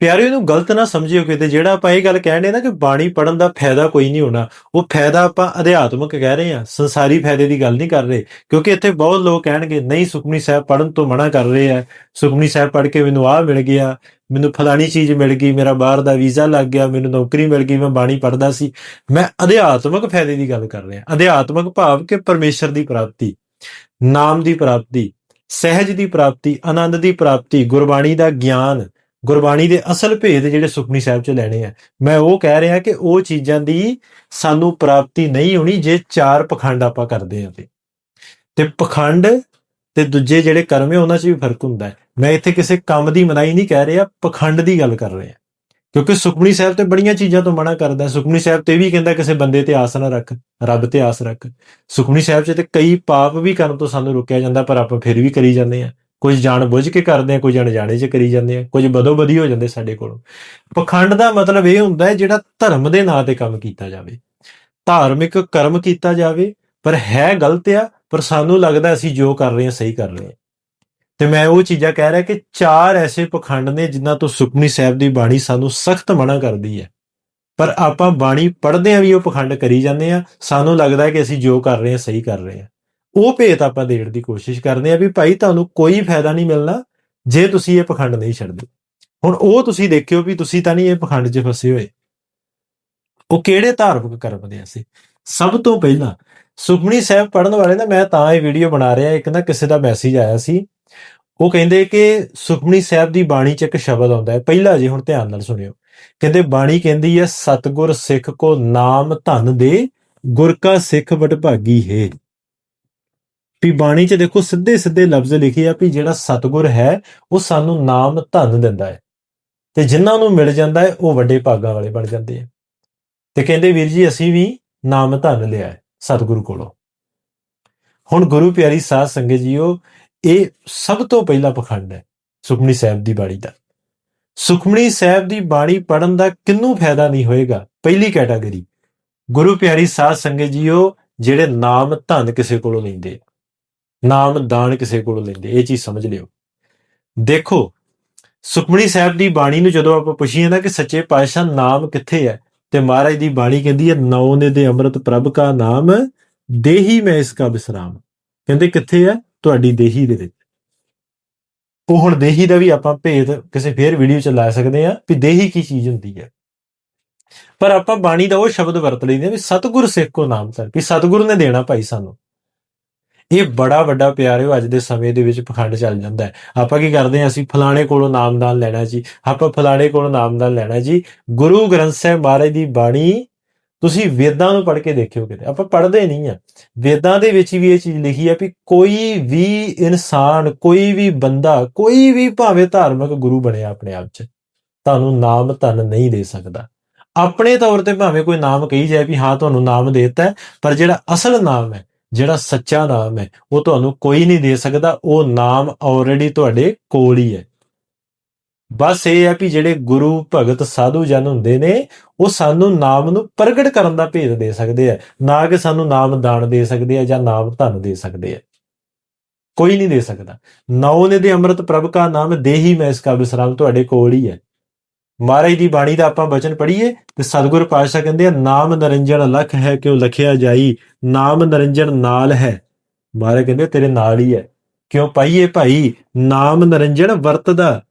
ਪਿਆਰਿਓ ਨੂੰ ਗਲਤ ਨਾ ਸਮਝਿਓ ਕਿਤੇ। ਜਿਹੜਾ ਆਪਾਂ ਇਹ ਗੱਲ ਕਹਿੰਦੇ ਨਾ ਕਿ ਬਾਣੀ ਪੜਨ ਦਾ ਫਾਇਦਾ ਕੋਈ ਨਹੀਂ ਹੋਣਾ, ਉਹ ਫਾਇਦਾ ਆਪਾਂ ਅਧਿਆਤਮਕ ਕਹਿ ਰਹੇ ਹਾਂ, ਸੰਸਾਰੀ ਫਾਇਦੇ ਦੀ ਗੱਲ ਨਹੀਂ ਕਰ ਰਹੇ। ਕਿਉਂਕਿ ਇੱਥੇ ਬਹੁਤ ਲੋਕ ਕਹਿਣਗੇ, ਨਹੀਂ ਸੁਖਮਨੀ ਸਾਹਿਬ ਪੜਨ ਤੋਂ ਮਨਾ ਕਰ ਰਹੇ ਆ। ਸੁਖਮਨੀ ਸਾਹਿਬ ਪੜ ਕੇ ਮੈਨੂੰ ਆਹ ਮਿਲ ਗਿਆ, ਮੈਨੂੰ ਫਲਾਣੀ ਚੀਜ਼ ਮਿਲ ਗਈ, ਮੇਰਾ ਬਾਹਰ ਦਾ ਵੀਜ਼ਾ ਲੱਗ ਗਿਆ, ਮੈਨੂੰ ਨੌਕਰੀ ਮਿਲ ਗਈ, ਮੈਂ ਬਾਣੀ ਪੜਦਾ ਸੀ। ਮੈਂ ਅਧਿਆਤਮਕ ਫਾਇਦੇ ਦੀ ਗੱਲ ਕਰ ਰਿਹਾ। ਅਧਿਆਤਮਕ ਭਾਵ ਕਿ ਪਰਮੇਸ਼ਰ ਦੀ ਪ੍ਰਾਪਤੀ, ਨਾਮ ਦੀ ਪ੍ਰਾਪਤੀ, ਸਹਿਜ ਦੀ ਪ੍ਰਾਪਤੀ, ਆਨੰਦ ਦੀ ਪ੍ਰਾਪਤੀ, ਗੁਰਬਾਣੀ ਦਾ ਗਿਆਨ ਗੁਰਬਾਣੀ ਦੇ ਅਸਲ ਭੇਦ ਜਿਹੜੇ ਸੁਖਮਨੀ ਸਾਹਿਬ ਚ ਲੈਣੇ ਆ। ਮੈਂ ਉਹ ਕਹਿ ਰਿਹਾ ਕਿ ਉਹ ਚੀਜ਼ਾਂ ਦੀ ਸਾਨੂੰ ਪ੍ਰਾਪਤੀ ਨਹੀਂ ਹੋਣੀ ਜੇ ਚਾਰ ਪਖੰਡ ਆਪਾਂ ਕਰਦੇ ਹਾਂ ਤੇ। ਤੇ ਪਖੰਡ ਤੇ ਦੂਜੇ ਜਿਹੜੇ ਕਰਮ ਹੈ ਉਹਨਾਂ 'ਚ ਵੀ ਫ਼ਰਕ ਹੁੰਦਾ ਹੈ। ਮੈਂ ਇੱਥੇ ਕਿਸੇ ਕੰਮ ਦੀ ਮਨਾਈ ਨਹੀਂ ਕਹਿ ਰਿਹਾ, ਪਖੰਡ ਦੀ ਗੱਲ ਕਰ ਰਿਹਾ। ਕਿਉਂਕਿ ਸੁਖਮਨੀ ਸਾਹਿਬ ਤੇ ਬੜੀਆਂ ਚੀਜ਼ਾਂ ਤੋਂ ਮਨਾ ਕਰਦਾ ਹੈ। ਸੁਖਮਨੀ ਸਾਹਿਬ ਤੇ ਇਹ ਵੀ ਕਹਿੰਦਾ ਕਿਸੇ ਬੰਦੇ ਤੇ ਆਸ ਨਾ ਰੱਖ, ਰੱਬ ਤੇ ਆਸ ਰੱਖ। ਸੁਖਮਨੀ ਸਾਹਿਬ 'ਚ ਤੇ ਕਈ ਪਾਪ ਵੀ ਕਰਨ ਤੋਂ ਸਾਨੂੰ ਰੋਕਿਆ ਜਾਂਦਾ, ਪਰ ਆਪਾਂ ਫਿਰ ਵੀ ਕਰੀ ਜਾਂਦੇ ਆ ਕੁਝ ਜਾਣ ਬੁੱਝ ਕੇ ਕਰਦੇ ਆ ਕੁਝ ਅਣਜਾਣੇ 'ਚ ਕਰੀ ਜਾਂਦੇ ਆ, ਕੁਝ ਬਦੋ ਬਦੀ ਹੋ ਜਾਂਦੇ ਸਾਡੇ ਕੋਲੋਂ। ਪਖੰਡ ਦਾ ਮਤਲਬ ਇਹ ਹੁੰਦਾ ਹੈ ਜਿਹੜਾ ਧਰਮ ਦੇ ਨਾਂ ਤੇ ਕੰਮ ਕੀਤਾ ਜਾਵੇ। ਧਾਰਮਿਕ ਕਰਮ ਕੀਤਾ ਜਾਵੇ, ਪਰ ਹੈ ਗਲਤ ਆ, ਪਰ ਸਾਨੂੰ ਲੱਗਦਾ ਅਸੀਂ ਜੋ ਕਰ ਰਹੇ ਹਾਂ ਸਹੀ ਕਰ ਰਹੇ ਹਾਂ ਤੇ ਮੈਂ ਉਹ ਚੀਜ਼ਾਂ ਕਹਿ ਰਿਹਾ ਕਿ ਚਾਰ ਐਸੇ ਪਖੰਡ ਨੇ ਜਿਨ੍ਹਾਂ ਤੋਂ ਸੁਖਮਨੀ ਸਾਹਿਬ ਦੀ ਬਾਣੀ ਸਾਨੂੰ ਸਖਤ ਮਨਾ ਕਰਦੀ ਹੈ। ਪਰ ਆਪਾਂ ਬਾਣੀ ਪੜ੍ਹਦੇ ਆ ਵੀ ਉਹ ਪਖੰਡ ਕਰੀ ਜਾਂਦੇ ਆ, ਸਾਨੂੰ ਲੱਗਦਾ ਕਿ ਅਸੀਂ ਜੋ ਕਰ ਰਹੇ ਹਾਂ ਸਹੀ ਕਰ ਰਹੇ ਹਾਂ ਉਹ ਭੇਤ ਆਪਾਂ ਦੇਣ ਦੀ ਕੋਸ਼ਿਸ਼ ਕਰਦੇ ਆ ਵੀ ਭਾਈ ਤੁਹਾਨੂੰ ਕੋਈ ਫਾਇਦਾ ਨਹੀਂ ਮਿਲਣਾ ਜੇ ਤੁਸੀਂ ਇਹ ਪਖੰਡ ਨਹੀਂ ਛੱਡਦੇ। ਹੁਣ ਉਹ ਤੁਸੀਂ ਦੇਖਿਓ ਵੀ ਤੁਸੀਂ ਤਾਂ ਨਹੀਂ ਇਹ ਪਖੰਡ 'ਚ ਫਸੇ ਹੋਏ। ਉਹ ਕਿਹੜੇ ਧਾਰਮਿਕ ਕਰਮ ਦੇ ਸੀ ਸਭ ਤੋਂ ਪਹਿਲਾਂ ਸੁਖਮਨੀ ਸਾਹਿਬ ਪੜਨ ਵਾਲੇ ਨਾ, ਮੈਂ ਤਾਂ ਇਹ ਵੀਡੀਓ ਬਣਾ ਰਿਹਾ, ਇੱਕ ਨਾ ਕਿਸੇ ਦਾ ਮੈਸੇਜ ਆਇਆ ਸੀ। ਉਹ ਕਹਿੰਦੇ ਕਿ ਸੁਖਮਨੀ ਸਾਹਿਬ ਦੀ ਬਾਣੀ 'ਚ ਇੱਕ ਸ਼ਬਦ ਆਉਂਦਾ ਹੈ, ਪਹਿਲਾ ਜੀ ਹੁਣ ਧਿਆਨ ਨਾਲ ਸੁਣਿਓ। ਕਹਿੰਦੇ ਬਾਣੀ ਕਹਿੰਦੀ ਹੈ, ਸਤਗੁਰ ਸਿੱਖ ਕੋ ਨਾਮ ਧਨ ਦੇ, ਗੁਰ ਕਾ ਸਿੱਖ ਵਡਭਾਗੀ ਹੈ। ਵੀ ਬਾਣੀ 'ਚ ਦੇਖੋ ਸਿੱਧੇ ਸਿੱਧੇ ਲਫ਼ਜ਼ ਲਿਖੇ ਆ ਵੀ ਜਿਹੜਾ ਸਤਗੁਰ ਹੈ, ਉਹ ਸਾਨੂੰ ਨਾਮ ਧਨ ਦਿੰਦਾ ਹੈ। ਤੇ ਜਿਨ੍ਹਾਂ ਨੂੰ ਮਿਲ ਜਾਂਦਾ ਹੈ, ਉਹ ਵੱਡੇ ਭਾਗਾਂ ਵਾਲੇ ਬਣ ਜਾਂਦੇ ਆ। ਤੇ ਕਹਿੰਦੇ ਵੀਰ ਜੀ, ਅਸੀਂ ਵੀ ਨਾਮ ਧਨ ਲਿਆ ਹੈ ਸਤਿਗੁਰੂ ਕੋਲੋਂ। ਹੁਣ ਗੁਰੂ ਪਿਆਰੀ ਸਾਧ ਸੰਗਤ ਜੀਓ, ਇਹ ਸਭ ਤੋਂ ਪਹਿਲਾ ਪਖੰਡ ਹੈ ਸੁਖਮਨੀ ਸਾਹਿਬ ਦੀ ਬਾਣੀ ਦਾ। ਸੁਖਮਨੀ ਸਾਹਿਬ ਦੀ ਬਾਣੀ ਪੜਨ ਦਾ ਕਿੰਨੂੰ ਫਾਇਦਾ ਨਹੀਂ ਹੋਏਗਾ? ਪਹਿਲੀ ਕੈਟਾਗਰੀ। ਗੁਰੂ ਪਿਆਰੀ ਸਾਧ ਸੰਗਤ ਜੀਓ, ਜਿਹੜੇ ਨਾਮ ਧਨ ਕਿਸੇ ਕੋਲੋਂ ਲੈਂਦੇ ਨਾਮ ਦਾਨ ਕਿਸੇ ਕੋਲੋਂ ਲੈਂਦੇ, ਇਹ ਚੀਜ਼ ਸਮਝ ਲਿਓ। ਦੇਖੋ ਸੁਖਮਣੀ ਸਾਹਿਬ ਦੀ ਬਾਣੀ ਨੂੰ ਜਦੋਂ ਆਪਾਂ ਪੁੱਛੀਏ ਨਾ ਕਿ ਸੱਚੇ ਪਾਤਸ਼ਾਹ ਨਾਮ ਕਿੱਥੇ ਹੈ, ਤੇ ਮਹਾਰਾਜ ਦੀ ਬਾਣੀ ਕਹਿੰਦੀ ਹੈ, ਨੌ ਨੇ ਦੇ ਅੰਮ੍ਰਿਤ ਪ੍ਰਭ ਕਾ ਨਾਮ, ਦੇਹੀ ਮੈਂ ਇਸ ਕਾ ਬਿਸਰਾਮ ਕਹਿੰਦੇ ਕਿੱਥੇ ਹੈ? ਤੁਹਾਡੀ ਦੇਹੀ ਦੇ ਵਿੱਚ। ਉਹ ਹੁਣ ਦੇਹੀ ਦਾ ਵੀ ਆਪਾਂ ਭੇਦ ਕਿਸੇ ਫੇਰ ਵੀਡੀਓ ਚ ਲਾ ਸਕਦੇ ਆ ਵੀ ਦੇਹੀ ਕੀ ਚੀਜ਼ ਹੁੰਦੀ ਹੈ। ਪਰ ਆਪਾਂ ਬਾਣੀ ਦਾ ਉਹ ਸ਼ਬਦ ਵਰਤ ਲੈਂਦੇ ਆ ਵੀ ਸਤਿਗੁਰ ਸਿੱਖ ਕੋ ਨਾਮ ਸਰ, ਵੀ ਸਤਿਗੁਰ ਨੇ ਦੇਣਾ ਭਾਈ ਸਾਨੂੰ। ਇਹ ਬੜਾ ਵੱਡਾ ਪਿਆਰ ਹੈ ਅੱਜ ਦੇ ਸਮੇਂ ਦੇ ਵਿੱਚ ਪਖੰਡ ਚੱਲ ਜਾਂਦਾ ਹੈ। ਆਪਾਂ ਕੀ ਕਰਦੇ ਹਾਂ, ਅਸੀਂ ਫਲਾਣੇ ਕੋਲੋਂ ਨਾਮਦਾਨ ਲੈਣਾ ਜੀ। ਆਪਾਂ ਫਲਾਣੇ ਕੋਲੋਂ ਨਾਮਦਾਨ ਲੈਣਾ ਜੀ। ਗੁਰੂ ਗ੍ਰੰਥ ਸਾਹਿਬ ਮਹਾਰਾਜ ਦੀ ਬਾਣੀ ਤੁਸੀਂ ਵੇਦਾਂ ਨੂੰ ਪੜ੍ਹ ਕੇ ਦੇਖਿਓ ਕਿਤੇ। ਆਪਾਂ ਪੜ੍ਹਦੇ ਨਹੀਂ ਆ ਵੇਦਾਂ ਦੇ ਵਿੱਚ ਵੀ ਇਹ ਚੀਜ਼ ਲਿਖੀ ਹੈ ਵੀ ਕੋਈ ਵੀ ਇਨਸਾਨ, ਕੋਈ ਵੀ ਬੰਦਾ, ਕੋਈ ਵੀ ਭਾਵੇਂ ਧਾਰਮਿਕ ਗੁਰੂ ਬਣਿਆ ਆਪਣੇ ਆਪ 'ਚ, ਤੁਹਾਨੂੰ ਨਾਮ ਧਨ ਨਹੀਂ ਦੇ ਸਕਦਾ। ਆਪਣੇ ਤੌਰ ਤੇ ਭਾਵੇਂ ਕੋਈ ਨਾਮ ਕਹੀ ਜਾਏ ਵੀ ਹਾਂ, ਤੁਹਾਨੂੰ ਨਾਮ ਦੇਤਾ ਪਰ ਜਿਹੜਾ ਅਸਲ ਨਾਮ ਹੈ ਜਿਹੜਾ ਸੱਚਾ ਨਾਮ ਹੈ, ਉਹ ਤੁਹਾਨੂੰ ਕੋਈ ਨਹੀਂ ਦੇ ਸਕਦਾ, ਉਹ ਨਾਮ ਆਲਰੇਡੀ ਤੁਹਾਡੇ ਕੋਲ ਹੀ ਹੈ। ਬਸ ਇਹ ਹੈ ਵੀ ਜਿਹੜੇ ਗੁਰੂ ਭਗਤ ਸਾਧੂ ਜਨ ਹੁੰਦੇ ਨੇ, ਉਹ ਸਾਨੂੰ ਨਾਮ ਨੂੰ ਪ੍ਰਗਟ ਕਰਨ ਦਾ ਭੇਦ ਦੇ ਸਕਦੇ ਆ। ਨਾ ਕਿ ਸਾਨੂੰ ਨਾਮ ਦਾਨ ਦੇ ਸਕਦੇ ਆ ਜਾਂ ਨਾਮ ਧਨ ਦੇ ਸਕਦੇ ਆ। ਕੋਈ ਨਹੀਂ ਦੇ ਸਕਦਾ। ਨੌ ਨੇ ਦੇ ਅੰਮ੍ਰਿਤ ਪ੍ਰਭ ਕਾ ਨਾਮ, ਦੇਹੀ ਮੈਂ ਇਸ ਕਾ ਵਿਸਰਾਮ ਤੁਹਾਡੇ ਕੋਲ ਹੀ ਹੈ। ਮਹਾਰਾਜ ਦੀ ਬਾਣੀ ਦਾ ਆਪਾਂ ਬਚਨ ਪੜ੍ਹੀਏ ਤੇ ਸਤਿਗੁਰ ਪਾਤਸ਼ਾਹ ਕਹਿੰਦੇ ਆ, ਨਾਮ ਨਰਿੰਜਨ ਲਖ ਹੈ ਕਿਉ ਲਖਿਆ ਜਾਈ, ਨਾਮ ਨਰਿੰਜਨ ਨਾਲ ਹੈ। ਮਹਾਰਾਜ ਕਹਿੰਦੇ ਤੇਰੇ ਨਾਲ ਹੀ ਹੈ। ਕਿਉਂ ਪਾਈਏ ਭਾਈ, ਨਾਮ ਨਰਿੰਜਨ ਵਰਤਦਾ।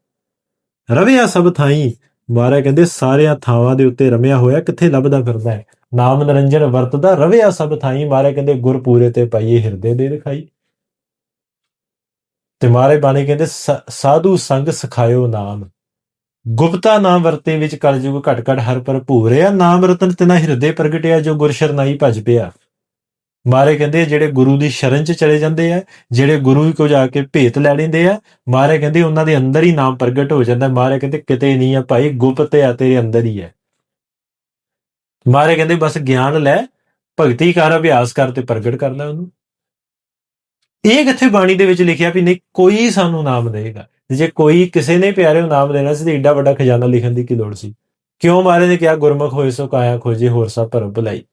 ਰਵਿਆ ਸਭ ਥਾਈ। ਮਹਾਰਾਜ ਕਹਿੰਦੇ, ਸਾਰਿਆਂ ਥਾਵਾਂ ਦੇ ਉੱਤੇ ਰਮਿਆ ਹੋਇਆ, ਕਿੱਥੇ ਲੱਭਦਾ ਫਿਰਦਾ ਹੈ? ਨਾਮ ਨਰਿੰਜਨ ਵਰਤਦਾ ਰਵਿਆ ਸਭ ਥਾਈ। ਮਹਾਰਾਜ ਕਹਿੰਦੇ ਗੁਰ ਪੂਰੇ ਤੇ ਪਾਈਏ ਹਿਰਦੇ ਦੇ ਦਿਖਾਈ। ਤੇ ਮਹਾਰਾਜ ਬਾਣੀ ਕਹਿੰਦੇ, ਸ- ਸਾਧੂ ਸੰਗ ਸਿਖਾਇਓ ਨਾਮ। ਗੁਪਤਾ ਨਾਮ ਵਰਤੇ ਵਿੱਚ ਕਲਯੁਗ ਘਟ ਘਟ ਹਰ ਭਰਪੂਰ ਆ। ਨਾਮ ਰਤਨ ਤਿਨਾ ਹਿਰਦੇ ਪ੍ਰਗਟਿਆ, ਜੋ ਗੁਰ ਸ਼ਰਨਾਈ ਭਜ ਪਿਆ। ਮਾਰੇ ਕਹਿੰਦੇ ਜਿਹੜੇ ਗੁਰੂ ਦੀ ਸ਼ਰਨ ਚ ਚਲੇ ਜਾਂਦੇ ਆ, ਜਿਹੜੇ ਗੁਰੂ ਕੋ ਜਾ ਕੇ ਭੇਤ ਲੈ ਲੈਂਦੇ ਆ, ਮਾਰੇ ਕਹਿੰਦੇ ਉਹਨਾਂ ਦੇ ਅੰਦਰ ਹੀ ਨਾਮ ਪ੍ਰਗਟ ਹੋ ਜਾਂਦਾ। ਮਾਰੇ ਕਹਿੰਦੇ, ਕਿਤੇ ਨਹੀਂ ਆ ਭਾਈ, ਗੁਪਤ ਆ ਤੇਰੇ ਅੰਦਰ ਹੀ ਹੈ। ਮਾਰੇ ਕਹਿੰਦੇ, ਬਸ ਗਿਆਨ ਲੈ, ਭਗਤੀ ਕਰ, ਅਭਿਆਸ ਕਰ ਤੇ ਪ੍ਰਗਟ ਕਰ ਲੈ ਉਹਨੂੰ। ਇਹ ਕਿੱਥੇ ਬਾਣੀ ਦੇ ਵਿੱਚ ਲਿਖਿਆ ਵੀ ਨਹੀਂ, ਕੋਈ ਸਾਨੂੰ ਨਾਮ ਦੇਗਾ। ਜੇ ਕੋਈ ਕਿਸੇ ਨੇ ਪਿਆਰੇ ਨੂੰ ਨਾਮ ਦੇਣਾ ਸੀ ਤੇ ਏਡਾ ਵੱਡਾ ਖਜ਼ਾਨਾ ਲਿਖਣ ਦੀ ਕੀ ਲੋੜ ਸੀ? ਕਿਉਂ ਮਾਰੇ ਨੇ ਕਿਹਾ, ਗੁਰਮੁਖ ਹੋਏ ਸੋ ਕਾਇਆ ਖੋਜੇ, ਹੋਰ ਸਭ ਭਰਮ ਭਲਾਈ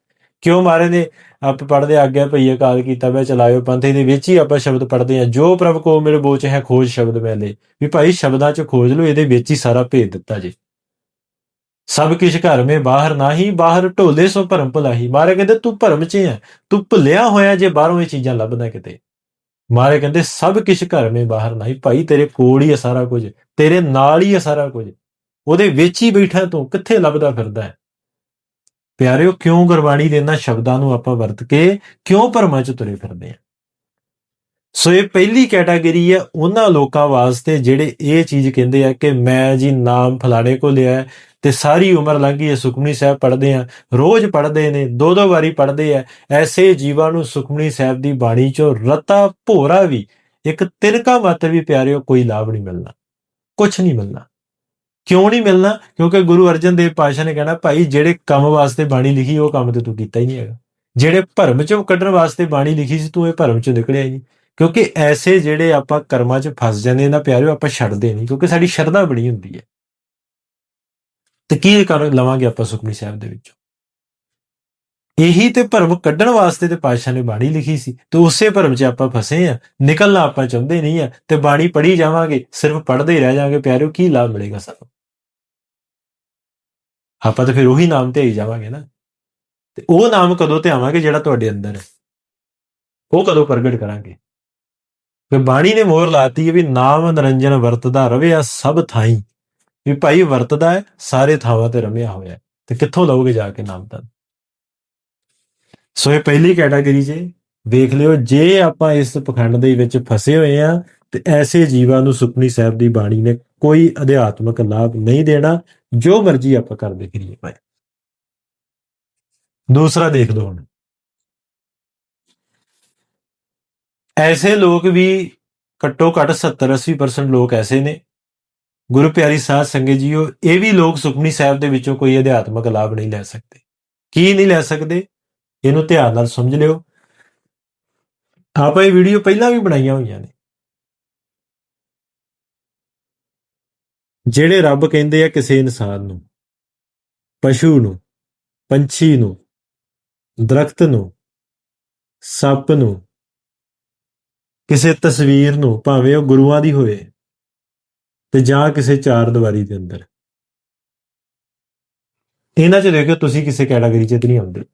ਕਿਉਂ ਮਾਰੇ ਨੇ ਆਪ ਪੜਦੇ ਆਗਿਆ ਭਈਆ ਕਾਲ ਕੀਤਾ ਵੇ ਚਲਾਇਓ ਪੰਥ ਦੇ ਵਿੱਚ ਹੀ ਆਪਾਂ ਸ਼ਬਦ ਪੜਦੇ ਆ ਜੋ ਪ੍ਰਭ ਕੋ ਮੇਰੇ ਬੋਚ ਹੈ, ਖੋਜ ਸ਼ਬਦ ਮੈਲੇ ਵੀ ਭਾਈ ਸ਼ਬਦਾਂ ਚ ਖੋਜ ਲਓ, ਇਹਦੇ ਵਿੱਚ ਹੀ ਸਾਰਾ ਭੇਦ ਦਿੱਤਾ ਜੇ। ਸਭ ਕਿਛ ਘਰ ਮੇ ਬਾਹਰ ਨਾਹੀ, ਬਾਹਰ ਢੋਲੇ ਸੋ ਭਰਮ ਭੁਲਾਹੀ। ਮਾਰੇ ਕਹਿੰਦੇ, ਤੂੰ ਭਰਮ 'ਚ ਹੈ। ਤੂੰ ਭੁੱਲਿਆ ਹੋਇਆ ਜੇ ਬਾਹਰੋਂ ਇਹ ਚੀਜ਼ਾਂ ਲੱਭਦਾ ਕਿਤੇ? ਮਾਰੇ ਕਹਿੰਦੇ, ਸਭ ਕਿਛ ਘਰ ਮੇ ਬਾਹਰ ਨਾਹੀ, ਭਾਈ ਤੇਰੇ ਕੋਲ ਹੀ ਹੈ ਸਾਰਾ ਕੁਝ, ਤੇਰੇ ਨਾਲ ਹੀ ਹੈ ਸਾਰਾ ਕੁਝ। ਉਹਦੇ ਵਿੱਚ ਹੀ ਬੈਠਾ ਤੂੰ, ਕਿੱਥੇ ਲੱਭਦਾ ਫਿਰਦਾ ਹੈ? ਪਿਆਰਿਓ, ਕਿਉਂ ਗੁਰਬਾਣੀ ਦੇ ਇਹਨਾਂ ਸ਼ਬਦਾਂ ਨੂੰ ਆਪਾਂ ਵਰਤ ਕੇ ਕਿਉਂ ਭਰਮਾਂ 'ਚ ਤੁਰੇ ਫਿਰਦੇ ਆ ਸੋ ਇਹ ਪਹਿਲੀ ਕੈਟਾਗਰੀ ਹੈ ਉਹਨਾਂ ਲੋਕਾਂ ਵਾਸਤੇ ਜਿਹੜੇ ਇਹ ਚੀਜ਼ ਕਹਿੰਦੇ ਆ ਕਿ ਮੈਂ ਜੀ ਨਾਮ ਫਲਾਣੇ ਕੋ ਲਿਆ ਤੇ ਸਾਰੀ ਉਮਰ ਲੰਘੀ ਹੈ, ਸੁਖਮਨੀ ਸਾਹਿਬ ਪੜ੍ਹਦੇ ਆ, ਰੋਜ਼ ਪੜ੍ਹਦੇ ਨੇ ਦੋ ਦੋ ਵਾਰੀ ਪੜ੍ਹਦੇ ਆ, ਐਸੇ ਜੀਵਾਂ ਨੂੰ ਸੁਖਮਨੀ ਸਾਹਿਬ ਦੀ ਬਾਣੀ ਚੋਂ ਰਤਾ ਭੋਰਾ ਵੀ, ਇੱਕ ਤਿਨਕਾ ਮਾਤਰ ਵੀ ਪਿਆਰਿਓ, ਕੋਈ ਲਾਭ ਨਹੀਂ ਮਿਲਣਾ ਕੁਝ ਨਹੀਂ ਮਿਲਣਾ। ਕਿਉਂ ਨਹੀਂ ਮਿਲਣਾ? ਕਿਉਂਕਿ ਗੁਰੂ ਅਰਜਨ ਦੇਵ ਪਾਸ਼ਾ ਨੇ ਕਹਿਣਾ, ਭਾਈ, ਜਿਹੜੇ ਕੰਮ ਵਾਸਤੇ ਬਾਣੀ ਲਿਖੀ, ਉਹ ਕੰਮ ਤੇ ਤੂੰ ਕੀਤਾ ਹੀ ਨਹੀਂ ਹੈਗਾ। ਜਿਹੜੇ ਭਰਮ ਚੋਂ ਕੱਢਣ ਵਾਸਤੇ ਬਾਣੀ ਲਿਖੀ ਸੀ, ਤੂੰ ਇਹ ਭਰਮ ਚੋਂ ਨਿਕਲਿਆ ਹੀ ਨਹੀਂ। ਕਿਉਂਕਿ ਐਸੇ ਜਿਹੜੇ ਆਪਾਂ ਕਰਮਾਂ 'ਚ ਫਸ ਜਾਂਦੇ ਨਾ ਪਿਆਰਿਓ ਆਪਾਂ ਛੱਡਦੇ ਨਹੀਂ, ਕਿਉਂਕਿ ਸਾਡੀ ਸ਼ਰਧਾ ਬਣੀ ਹੁੰਦੀ ਹੈ। ਤੇ ਕੀ ਕਰ ਲਵਾਂਗੇ ਆਪਾਂ ਸੁਖਮਨੀ ਸਾਹਿਬ ਦੇ ਵਿੱਚੋਂ? ਇਹੀ ਤੇ ਭਰਮ ਕੱਢਣ ਵਾਸਤੇ ਤੇ ਪਾਤਸ਼ਾਹ ਨੇ ਬਾਣੀ ਲਿਖੀ ਸੀ, ਤੇ ਉਸੇ ਭਰਮ 'ਚ ਆਪਾਂ ਫਸੇ ਆ ਨਿਕਲਣਾ ਆਪਾਂ ਚਾਹੁੰਦੇ ਨਹੀਂ ਆ ਤੇ ਬਾਣੀ ਪੜ੍ਹੀ ਜਾਵਾਂਗੇ, ਸਿਰਫ ਪੜ੍ਹਦੇ ਹੀ ਰਹਿ ਜਾਵਾਂਗੇ, ਪਿਆਰਿਓ, ਕੀ ਲਾਭ ਮਿਲੇਗਾ ਸਾਨੂੰ? ਆਪਾਂ ਤਾਂ ਫਿਰ ਉਹੀ ਨਾਮ ਤੇ ਹੀ ਜਾਵਾਂਗੇ ਨਾ। ਤੇ ਉਹ ਨਾਮ ਕਦੋਂ ਤੇ ਆਵਾਂਗੇ ਜਿਹੜਾ ਤੁਹਾਡੇ ਅੰਦਰ ਹੈ? ਉਹ ਕਦੋਂ ਪ੍ਰਗਟ ਕਰਾਂਗੇ? ਫਿਰ ਬਾਣੀ ਨੇ ਮੋਹਰ ਲਾਤੀ ਹੈ ਵੀ ਨਾਮ ਨਿਰੰਜਨ ਵਰਤਦਾ ਰਵਿਆ ਸਭ ਥਾਈ। ਵੀ ਭਾਈ ਵਰਤਦਾ ਹੈ, ਸਾਰੇ ਥਾਵਾਂ ਤੇ ਰਮਿਆ ਹੋਇਆ ਤੇ ਕਿੱਥੋਂ ਲਓਗੇ ਜਾ ਕੇ ਨਾਮ ਤਾਂ ਸੋ ਇਹ ਪਹਿਲੀ ਕੈਟਾਗਰੀ 'ਚ ਵੇਖ ਲਿਓ, ਜੇ ਆਪਾਂ ਇਸ ਪਖੰਡ ਦੇ ਵਿੱਚ ਫਸੇ ਹੋਏ ਆ ਤੇ ਐਸੇ ਜੀਵਾਂ ਨੂੰ ਸੁਖਨੀ ਸਾਹਿਬ ਦੀ ਬਾਣੀ ਨੇ ਕੋਈ ਅਧਿਆਤਮਕ ਲਾਭ ਨਹੀਂ ਦੇਣਾ, ਜੋ ਮਰਜ਼ੀ ਆਪਾਂ ਕਰਦੇ ਫਿਰੀਏ ਭਾਈ। ਦੂਸਰਾ ਦੇਖ ਲਓ ਹੁਣ। ਐਸੇ ਲੋਕ ਵੀ ਘੱਟੋ ਘੱਟ 70-80% ਲੋਕ ਐਸੇ ਨੇ। ਗੁਰੂ ਪਿਆਰੀ ਸਾਧ ਸੰਗਤ ਜੀਓ, ਇਹ ਵੀ ਲੋਕ ਸੁਖਮਨੀ ਸਾਹਿਬ ਦੇ ਵਿੱਚੋਂ ਕੋਈ ਅਧਿਆਤਮਕ ਲਾਭ ਨਹੀਂ ਲੈ ਸਕਦੇ। ਕੀ ਨਹੀਂ ਲੈ ਸਕਦੇ? ਇਹਨੂੰ ਧਿਆਨ ਨਾਲ ਸਮਝ ਲਿਓ। ਆਪਾਂ ਇਹ ਵੀਡੀਓ ਪਹਿਲਾਂ ਵੀ ਬਣਾਈਆਂ ਹੋਈਆਂ ਨੇ। ਜਿਹੜੇ ਰੱਬ ਕਹਿੰਦੇ ਆ ਕਿਸੇ ਇਨਸਾਨ ਨੂੰ, ਪਸ਼ੂ ਨੂੰ, ਪੰਛੀ ਨੂੰ, ਦਰਖਤ ਨੂੰ, ਸੱਪ ਨੂੰ ਕਿਸੇ ਤਸਵੀਰ ਨੂੰ, ਭਾਵੇਂ ਉਹ ਗੁਰੂਆਂ ਦੀ ਹੋਵੇ, ਤੇ ਜਾਂ ਕਿਸੇ ਚਾਰ ਦੀਵਾਰੀ ਦੇ ਅੰਦਰ। ਇਹਨਾਂ 'ਚ ਦੇਖੋ ਤੁਸੀਂ ਕਿਸੇ ਕੈਟਾਗਰੀ 'ਚ ਨਹੀਂ ਆਉਂਦੇ।